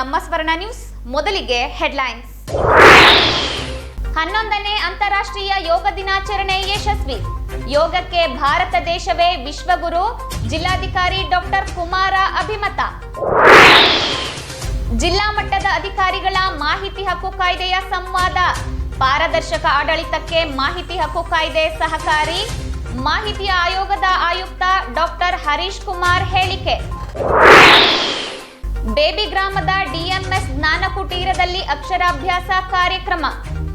ನಮ್ಮ ಸ್ವರ್ಣ ನ್ಯೂಸ್ ಮೊದಲಿಗೆ ಹೆಡ್ಲೈನ್ಸ್. ಹನ್ನೊಂದನೇ ಅಂತಾರಾಷ್ಟ್ರೀಯ ಯೋಗ ದಿನಾಚರಣೆ ಯಶಸ್ವಿ. ಯೋಗಕ್ಕೆ ಭಾರತ ದೇಶವೇ ವಿಶ್ವಗುರು, ಜಿಲ್ಲಾಧಿಕಾರಿ ಡಾಕ್ಟರ್ ಕುಮಾರ ಅಭಿಮತ. ಜಿಲ್ಲಾ ಮಟ್ಟದ ಅಧಿಕಾರಿಗಳ ಮಾಹಿತಿ ಹಕ್ಕು ಕಾಯ್ದೆಯ ಸಂವಾದ. ಪಾರದರ್ಶಕ ಆಡಳಿತಕ್ಕೆ ಮಾಹಿತಿ ಹಕ್ಕು ಕಾಯ್ದೆ ಸಹಕಾರಿ. ಮಾಹಿತಿ ಆಯೋಗದ ಆಯುಕ್ತ ಡಾಕ್ಟರ್ ಹರೀಶ್ ಕುಮಾರ್ ಹೇಳಿಕೆ. ಬೇಬಿ ಗ್ರಾಮದ ಡಿಎಂಎಸ್ ಜ್ಞಾನ ಕುಟೀರದಲ್ಲಿ ಅಕ್ಷರಾಭ್ಯಾಸ ಕಾರ್ಯಕ್ರಮ.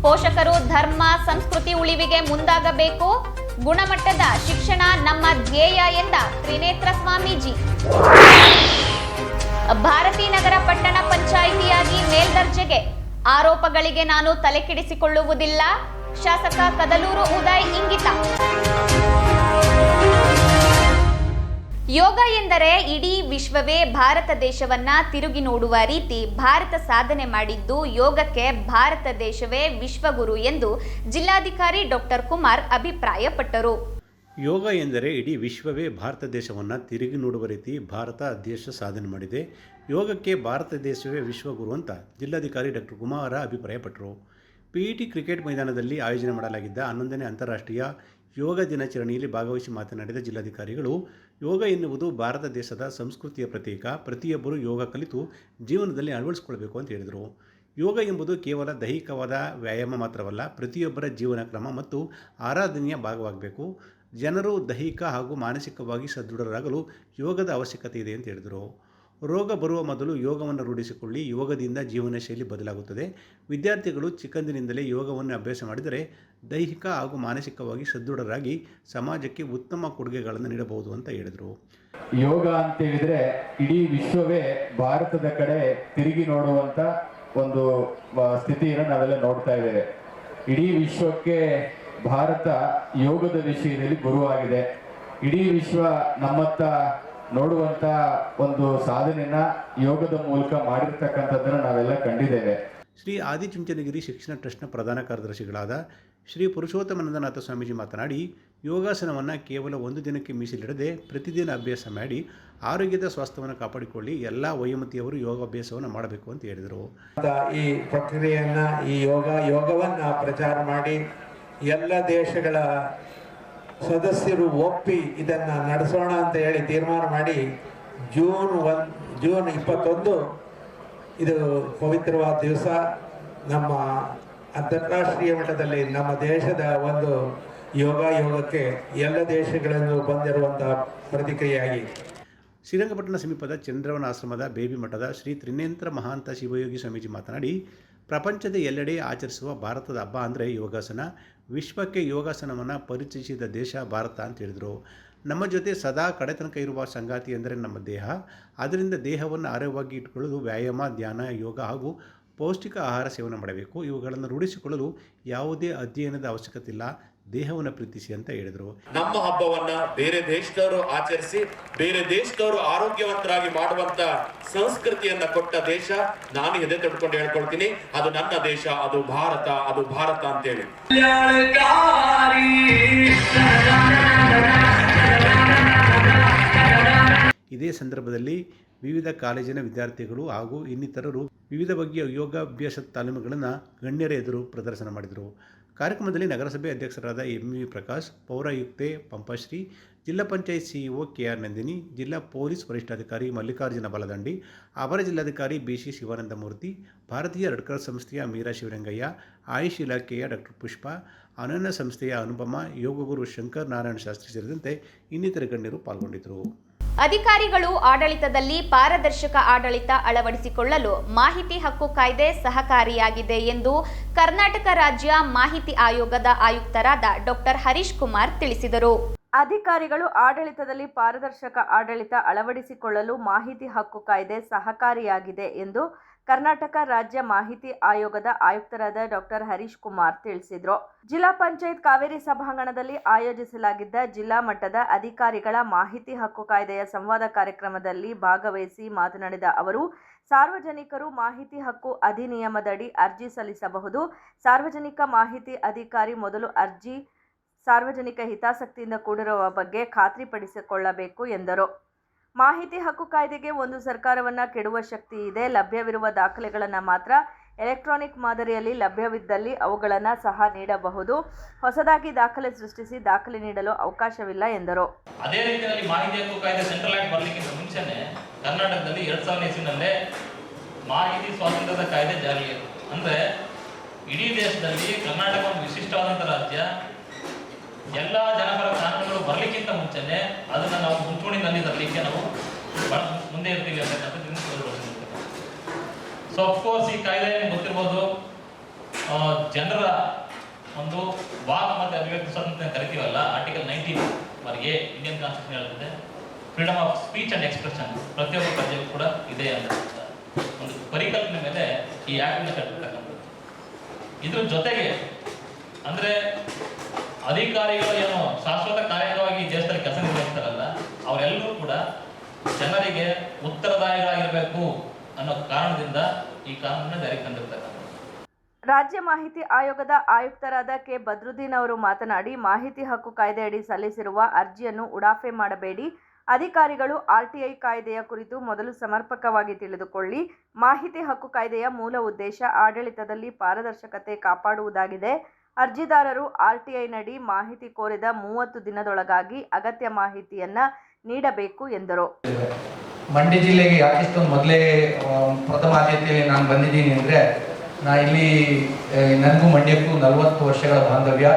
ಪೋಷಕರು ಧರ್ಮ, ಸಂಸ್ಕೃತಿ ಉಳಿವಿಗೆ ಮುಂದಾಗಬೇಕು. ಗುಣಮಟ್ಟದ ಶಿಕ್ಷಣ ನಮ್ಮ ಧ್ಯೇಯ ಎಂದ ತ್ರಿನೇತ್ರ ಸ್ವಾಮೀಜಿ. ಭಾರತೀನಗರ ಪಟ್ಟಣ ಪಂಚಾಯಿತಿಯಾಗಿ ಮೇಲ್ದರ್ಜೆಗೆ ಆರೋಪಗಳಿಗೆ ನಾನು ತಲೆಕೆಡಿಸಿಕೊಳ್ಳುವುದಿಲ್ಲ. ಶಾಸಕ ಕದಲೂರು ಉದಯ್ ಇಂಗಿತ. ಯೋಗ ಎಂದರೆ ಇಡೀ ವಿಶ್ವವೇ ಭಾರತ ದೇಶವನ್ನ ತಿರುಗಿ ನೋಡುವ ರೀತಿ ಭಾರತ ಸಾಧನೆ ಮಾಡಿದ್ದು ಯೋಗಕ್ಕೆ ಭಾರತ ದೇಶವೇ ವಿಶ್ವಗುರು ಎಂದು ಜಿಲ್ಲಾಧಿಕಾರಿ ಡಾಕ್ಟರ್ ಕುಮಾರ್ ಅಭಿಪ್ರಾಯಪಟ್ಟರು. ಯೋಗ ಎಂದರೆ ಇಡೀ ವಿಶ್ವವೇ ಭಾರತ ದೇಶವನ್ನು ತಿರುಗಿ ನೋಡುವ ರೀತಿ ಭಾರತ ದೇಶ ಸಾಧನೆ ಮಾಡಿದೆ. ಯೋಗಕ್ಕೆ ಭಾರತ ದೇಶವೇ ವಿಶ್ವಗುರು ಅಂತ ಜಿಲ್ಲಾಧಿಕಾರಿ ಡಾಕ್ಟರ್ ಕುಮಾರ ಅಭಿಪ್ರಾಯಪಟ್ಟರು ಪಿ ಇ ಟಿ ಕ್ರಿಕೆಟ್ ಮೈದಾನದಲ್ಲಿ ಆಯೋಜನೆ ಮಾಡಲಾಗಿದ್ದ ಹನ್ನೊಂದನೇ ಅಂತಾರಾಷ್ಟ್ರೀಯ ಯೋಗ ದಿನಾಚರಣೆಯಲ್ಲಿ ಭಾಗವಹಿಸಿ ಮಾತನಾಡಿದ ಜಿಲ್ಲಾಧಿಕಾರಿಗಳು, ಯೋಗ ಎನ್ನುವುದು ಭಾರತ ದೇಶದ ಸಂಸ್ಕೃತಿಯ ಪ್ರತೀಕ. ಪ್ರತಿಯೊಬ್ಬರು ಯೋಗ ಕಲಿತು ಜೀವನದಲ್ಲಿ ಅಳವಡಿಸಿಕೊಳ್ಬೇಕು ಅಂತ ಹೇಳಿದರು. ಯೋಗ ಎಂಬುದು ಕೇವಲ ದೈಹಿಕವಾದ ವ್ಯಾಯಾಮ ಮಾತ್ರವಲ್ಲ, ಪ್ರತಿಯೊಬ್ಬರ ಜೀವನ ಕ್ರಮ ಮತ್ತು ಆರಾಧನೆಯ ಭಾಗವಾಗಬೇಕು. ಜನರು ದೈಹಿಕ ಹಾಗೂ ಮಾನಸಿಕವಾಗಿ ಸದೃಢರಾಗಲು ಯೋಗದ ಅವಶ್ಯಕತೆ ಇದೆ ಅಂತ ಹೇಳಿದರು. ರೋಗ ಬರುವ ಮೊದಲು ಯೋಗವನ್ನು ರೂಢಿಸಿಕೊಳ್ಳಿ, ಯೋಗದಿಂದ ಜೀವನ ಶೈಲಿ ಬದಲಾಗುತ್ತದೆ. ವಿದ್ಯಾರ್ಥಿಗಳು ಚಿಕ್ಕಂದಿನಿಂದಲೇ ಯೋಗವನ್ನು ಅಭ್ಯಾಸ ಮಾಡಿದರೆ ದೈಹಿಕ ಹಾಗೂ ಮಾನಸಿಕವಾಗಿ ಸದೃಢರಾಗಿ ಸಮಾಜಕ್ಕೆ ಉತ್ತಮ ಕೊಡುಗೆಗಳನ್ನು ನೀಡಬಹುದು ಅಂತ ಹೇಳಿದರು. ಯೋಗ ಅಂತ ಹೇಳಿದರೆ ಇಡೀ ವಿಶ್ವವೇ ಭಾರತದ ಕಡೆ ತಿರುಗಿ ನೋಡುವಂಥ ಒಂದು ಸ್ಥಿತಿಯನ್ನು ನಾವೆಲ್ಲ ನೋಡ್ತಾ ಇದ್ದೇವೆ. ಇಡೀ ವಿಶ್ವಕ್ಕೆ ಭಾರತ ಯೋಗದ ವಿಷಯದಲ್ಲಿ ಗುರುವಾಗಿದೆ. ಇಡೀ ವಿಶ್ವ ನಮ್ಮತ್ತ ನೋಡುವಂತ ಒಂದು ಸಾಧನೆಯನ್ನ ಯೋಗದ ಮೂಲಕ ಮಾಡಿರ್ತಕ್ಕಂಥದ್ದನ್ನ ನಾವೆಲ್ಲ ಕಂಡಿದ್ದೇವೆ. ಶ್ರೀ ಆದಿಚುಂಚನಗಿರಿ ಶಿಕ್ಷಣ ಟ್ರಸ್ಟ್ನ ಪ್ರಧಾನ ಕಾರ್ಯದರ್ಶಿಗಳಾದ ಶ್ರೀ ಪುರುಷೋತ್ತಮಾನಂದನಾಥ ಸ್ವಾಮೀಜಿ ಮಾತನಾಡಿ ಯೋಗಾಸನವನ್ನು ಕೇವಲ ಒಂದು ದಿನಕ್ಕೆ ಮೀಸಲಿಡದೆ ಪ್ರತಿದಿನ ಅಭ್ಯಾಸ ಮಾಡಿ ಆರೋಗ್ಯದ ಸ್ವಾಸ್ಥ್ಯವನ್ನು ಕಾಪಾಡಿಕೊಳ್ಳಿ ಎಲ್ಲ ವಯೋಮತಿಯವರು ಯೋಗಾಭ್ಯಾಸವನ್ನು ಮಾಡಬೇಕು ಅಂತ ಹೇಳಿದರು. ಈ ಪ್ರಕ್ರಿಯೆಯನ್ನು ಈ ಯೋಗ ಯೋಗವನ್ನ ಪ್ರಚಾರ ಮಾಡಿ ಎಲ್ಲ ದೇಶಗಳ ಸದಸ್ಯರು ಒಪ್ಪಿ ಇದನ್ನು ನಡೆಸೋಣ ಅಂತ ಹೇಳಿ ತೀರ್ಮಾನ ಮಾಡಿ ಜೂನ್ ಒನ್ ಜೂನ್ ಇಪ್ಪತ್ತೊಂದು ಇದು ಪವಿತ್ರವಾದ ದಿವಸ ನಮ್ಮ ಅಂತಾರಾಷ್ಟ್ರೀಯ ಮಟ್ಟದಲ್ಲಿ ನಮ್ಮ ದೇಶದ ಒಂದು ಯೋಗ ಯೋಗಕ್ಕೆ ಎಲ್ಲ ದೇಶಗಳನ್ನು ಬಂದಿರುವಂತಹ ಪ್ರತಿಕ್ರಿಯೆಯಾಗಿ. ಶ್ರೀರಂಗಪಟ್ಟಣ ಸಮೀಪದ ಚಂದ್ರವನ ಆಶ್ರಮದ ಬೇಬಿ ಮಠದ ಶ್ರೀ ತ್ರಿನೇಂದ್ರ ಮಹಾಂತ ಶಿವಯೋಗಿ ಸ್ವಾಮೀಜಿ ಮಾತನಾಡಿ ಪ್ರಪಂಚದ ಎಲ್ಲೆಡೆ ಆಚರಿಸುವ ಭಾರತದ ಹಬ್ಬ ಅಂದರೆ ಯೋಗಾಸನ. ವಿಶ್ವಕ್ಕೆ ಯೋಗಾಸನವನ್ನು ಪರಿಚಯಿಸಿದ ದೇಶ ಭಾರತ ಅಂತ ಹೇಳಿದರು. ನಮ್ಮ ಜೊತೆ ಸದಾ ಕಡೆತನಕ ಇರುವ ಸಂಗಾತಿ ಅಂದರೆ ನಮ್ಮ ದೇಹ. ಅದರಿಂದ ದೇಹವನ್ನು ಆರೋಗ್ಯವಾಗಿ ಇಟ್ಟುಕೊಳ್ಳಲು ವ್ಯಾಯಾಮ, ಧ್ಯಾನ, ಯೋಗ ಹಾಗೂ ಪೌಷ್ಟಿಕ ಆಹಾರ ಸೇವನೆ ಮಾಡಬೇಕು. ಇವುಗಳನ್ನು ರೂಢಿಸಿಕೊಳ್ಳಲು ಯಾವುದೇ ಅಧ್ಯಯನದ ಅವಶ್ಯಕತೆ ಇಲ್ಲ. ದೇಹವನ್ನು ಪ್ರೀತಿಸಿ ಅಂತ ಹೇಳಿದ್ರು. ನಮ್ಮ ಹಬ್ಬವನ್ನ ಬೇರೆ ದೇಶದವರು ಆಚರಿಸಿ ಬೇರೆ ದೇಶದವರು ಆರೋಗ್ಯವಂತರಾಗಿ ಮಾಡುವಂತ ಸಂಸ್ಕೃತಿಯನ್ನ ಕೊಟ್ಟ ದೇಶ ನಾನು ಎದೆ ತಡ್ಕೊಂಡು ಹೇಳ್ಕೊಳ್ತೀನಿ. ಅದು ನನ್ನ ದೇಶ ಅದು ಭಾರತ ಅದು ಭಾರತ ಅಂತೇಳಿ. ಇದೇ ಸಂದರ್ಭದಲ್ಲಿ ವಿವಿಧ ಕಾಲೇಜಿನ ವಿದ್ಯಾರ್ಥಿಗಳು ಹಾಗೂ ಇನ್ನಿತರರು ವಿವಿಧ ಬಗೆಯ ಯೋಗಾಭ್ಯಾಸ ತಾಲೀಮುಗಳನ್ನು ಗಣ್ಯರ ಎದುರು ಪ್ರದರ್ಶನ ಮಾಡಿದರು. ಕಾರ್ಯಕ್ರಮದಲ್ಲಿ ನಗರಸಭೆ ಅಧ್ಯಕ್ಷರಾದ ಎಂ ವಿ ಪ್ರಕಾಶ್, ಪೌರಾಯುಕ್ತೆ ಪಂಪಶ್ರೀ, ಜಿಲ್ಲಾ panchayat CEO K R Nandini, ಜಿಲ್ಲಾ ಪೊಲೀಸ್ ವರಿಷ್ಠಾಧಿಕಾರಿ ಮಲ್ಲಿಕಾರ್ಜುನ ಬಲದಂಡಿ ಅಪರ ಜಿಲ್ಲಾಧಿಕಾರಿ ಬಿ ಸಿ ಶಿವಾನಂದಮೂರ್ತಿ, ಭಾರತೀಯ ರೆಡ್ ಸಂಸ್ಥೆಯ ಮೀರಾ ಶಿವರಂಗಯ್ಯ, ಆಯುಷ್ ಇಲಾಖೆಯ ಡಾಕ್ಟರ್ ಪುಷ್ಪ, ಅನನ್ಯ ಸಂಸ್ಥೆಯ ಅನುಪಮ, ಯೋಗಗುರು ಶಂಕರ್ ನಾರಾಯಣ ಶಾಸ್ತ್ರಿ ಸೇರಿದಂತೆ ಇನ್ನಿತರ ಗಣ್ಯರು ಪಾಲ್ಗೊಂಡಿದ್ದರು. ಅಧಿಕಾರಿಗಳು ಆಡಳಿತದಲ್ಲಿ ಪಾರದರ್ಶಕ ಆಡಳಿತ ಅಳವಡಿಸಿಕೊಳ್ಳಲು ಮಾಹಿತಿ ಹಕ್ಕು ಕಾಯ್ದೆ ಸಹಕಾರಿಯಾಗಿದೆ ಎಂದು ಕರ್ನಾಟಕ ರಾಜ್ಯ ಮಾಹಿತಿ ಆಯೋಗದ ಆಯುಕ್ತರಾದ ಡಾಕ್ಟರ್ ಹರೀಶ್ ಕುಮಾರ್ ತಿಳಿಸಿದರು. ಅಧಿಕಾರಿಗಳು ಆಡಳಿತದಲ್ಲಿ ಪಾರದರ್ಶಕ ಆಡಳಿತ ಅಳವಡಿಸಿಕೊಳ್ಳಲು ಮಾಹಿತಿ ಹಕ್ಕು ಕಾಯ್ದೆ ಸಹಕಾರಿಯಾಗಿದೆ ಎಂದು ಕರ್ನಾಟಕ ರಾಜ್ಯ ಮಾಹಿತಿ ಆಯೋಗದ ಆಯುಕ್ತರಾದ ಡಾಕ್ಟರ್ ಹರೀಶ್ ಕುಮಾರ್ ತಿಳಿಸಿದರು. ಜಿಲ್ಲಾ ಪಂಚಾಯತ್ ಕಾವೇರಿ ಸಭಾಂಗಣದಲ್ಲಿ ಆಯೋಜಿಸಲಾಗಿದ್ದ ಜಿಲ್ಲಾ ಮಟ್ಟದ ಅಧಿಕಾರಿಗಳ ಮಾಹಿತಿ ಹಕ್ಕು ಕಾಯ್ದೆಯ ಸಂವಾದ ಕಾರ್ಯಕ್ರಮದಲ್ಲಿ ಭಾಗವಹಿಸಿ ಮಾತನಾಡಿದ ಅವರು, ಸಾರ್ವಜನಿಕರು ಮಾಹಿತಿ ಹಕ್ಕು ಅಧಿನಿಯಮದಡಿ ಅರ್ಜಿ ಸಲ್ಲಿಸಬಹುದು. ಸಾರ್ವಜನಿಕ ಮಾಹಿತಿ ಅಧಿಕಾರಿ ಮೊದಲು ಅರ್ಜಿ ಸಾರ್ವಜನಿಕ ಹಿತಾಸಕ್ತಿಯಿಂದ ಕೂಡಿರುವ ಬಗ್ಗೆ ಖಾತ್ರಿಪಡಿಸಿಕೊಳ್ಳಬೇಕು ಎಂದರು. ಮಾಹಿತಿ ಹಕ್ಕು ಕಾಯ್ದೆಗೆ ಒಂದು ಸರ್ಕಾರವನ್ನ ಕೆಡುವ ಶಕ್ತಿ ಇದೆ. ಲಭ್ಯವಿರುವ ದಾಖಲೆಗಳನ್ನು ಮಾತ್ರ ಎಲೆಕ್ಟ್ರಾನಿಕ್ ಮಾದರಿಯಲ್ಲಿ ಲಭ್ಯವಿದ್ದಲ್ಲಿ ಅವುಗಳನ್ನು ಸಹ ನೀಡಬಹುದು. ಹೊಸದಾಗಿ ದಾಖಲೆ ಸೃಷ್ಟಿಸಿ ದಾಖಲೆ ನೀಡಲು ಅವಕಾಶವಿಲ್ಲ ಎಂದರು. ಅದೇ ರೀತಿಯಲ್ಲಿ ಮಾಹಿತಿ ಹಕ್ಕು ಕಾಯ್ದೆ ಸೆಂಟ್ರಲ್ ಆಕ್ಟ್ ಬರಲಿಕ್ಕಿಂತ ಮುಂಚೆನೆ ಕರ್ನಾಟಕದಲ್ಲಿ ಎರಡ್ ಸಾವಿರದ ಇಸ್ವಿನಲ್ಲೇ ಮಾಹಿತಿ ಸ್ವಾತಂತ್ರ್ಯದ ಕಾಯ್ದೆ ಜಾರಿಗೆ. ಅಂದ್ರೆ ಇಡೀ ದೇಶದಲ್ಲಿ ಕರ್ನಾಟಕ ಒಂದು ವಿಶಿಷ್ಟವಾದಂಥ ರಾಜ್ಯ ಎಲ್ಲ ಜನಪರ ಕಾನೂನುಗಳು ಬರಲಿಕ್ಕಿಂತ ಮುಂಚೆನೆ ಅದನ್ನು ನಾವು ಮುಂಚೂಣಿನಲ್ಲಿ ತರಲಿಕ್ಕೆ ನಾವು ಮುಂದೆ ಇರ್ತೀವಿ ಅಂತಕ್ಕಂಥ ಸೊ ಅಫ್ಕೋರ್ಸ್ ಈ ಕಾಯ್ದೆ ಗೊತ್ತಿರ್ಬೋದು. ಜನರ ಒಂದು ವಾಕ್ ಮತ್ತು ಅಭಿವ್ಯಕ್ತಿ ಸ್ವಾತಂತ್ರ್ಯ ಕರಿತೀವಲ್ಲ ಆರ್ಟಿಕಲ್ ನೈನ್ಟೀನ್ ವರೆಗೆ ಇಂಡಿಯನ್ ಕಾನ್ಸ್ಟಿಟ್ಯೂಷನ್ ಹೇಳ್ತದೆ freedom of speech and expression ಪ್ರತಿಯೊಬ್ಬ ಪ್ರಜೆಗೂ ಕೂಡ ಇದೆ ಅಂತ ಒಂದು ಪರಿಕಲ್ಪನೆ ಮೇಲೆ ಈ ಆ್ಯಕ್ಟ್ ಕಟ್ಟಿರ್ತಕ್ಕಂಥದ್ದು. ಇದ್ರ ಜೊತೆಗೆ, ಅಂದ್ರೆ ಅಧಿಕಾರಿಗಳು ಏನು ಶಾಶ್ವತ ಕಾರ್ಯವಾಗಿ ದೇಶದಲ್ಲಿ ಕೆಲಸ ನಿರ್ವಹಿಸ್ತಾರಲ್ಲ, ಅವರೆಲ್ಲರೂ ಕೂಡ ಜನರಿಗೆ ಉತ್ತರದಾಯಿಗಳಾಗಿರ್ಬೇಕು ಅನ್ನೋ ಕಾರಣದಿಂದ ಈ ಕಾನೂನನ್ನ ಜಾರಿಗೆ ತಂದಿರ್ತಾರೆ ರಾಜ್ಯ ಮಾಹಿತಿ ಆಯೋಗದ ಆಯುಕ್ತರಾದ ಕೆ. ಬದ್ರುದ್ದೀನ್ ಅವರು ಮಾತನಾಡಿ, ಮಾಹಿತಿ ಹಕ್ಕು ಕಾಯ್ದೆಯಡಿ ಸಲ್ಲಿಸಿರುವ ಅರ್ಜಿಯನ್ನು ಉಡಾಫೆ ಮಾಡಬೇಡಿ. ಅಧಿಕಾರಿಗಳು ಆರ್ಟಿಐ ಕಾಯ್ದೆಯ ಕುರಿತು ಮೊದಲು ಸಮರ್ಪಕವಾಗಿ ತಿಳಿದುಕೊಳ್ಳಿ. ಮಾಹಿತಿ ಹಕ್ಕು ಕಾಯ್ದೆಯ ಮೂಲ ಉದ್ದೇಶ ಆಡಳಿತದಲ್ಲಿ ಪಾರದರ್ಶಕತೆ ಕಾಪಾಡುವುದಾಗಿದೆ. ಅರ್ಜಿದಾರರು ಆರ್ಟಿಐನಡಿ ಮಾಹಿತಿ ಕೋರಿದ ಮೂವತ್ತು ದಿನದೊಳಗಾಗಿ ಅಗತ್ಯ ಮಾಹಿತಿಯನ್ನ ನೀಡಬೇಕು ಎಂದರು. ಮಂಡ್ಯ ಜಿಲ್ಲೆಗೆ ಯಾಕಿಷ್ಟು ಮೊದಲೇ ಪ್ರಥಮ ಆದ್ಯತೆಯಲ್ಲಿ ನಾನು ಬಂದಿದ್ದೀನಿ ಅಂದರೆ, ನಾ ಇಲ್ಲಿ ನನಗೂ ಮಂಡ್ಯಕ್ಕೂ ನಲವತ್ತು ವರ್ಷಗಳ ಬಾಂಧವ್ಯ.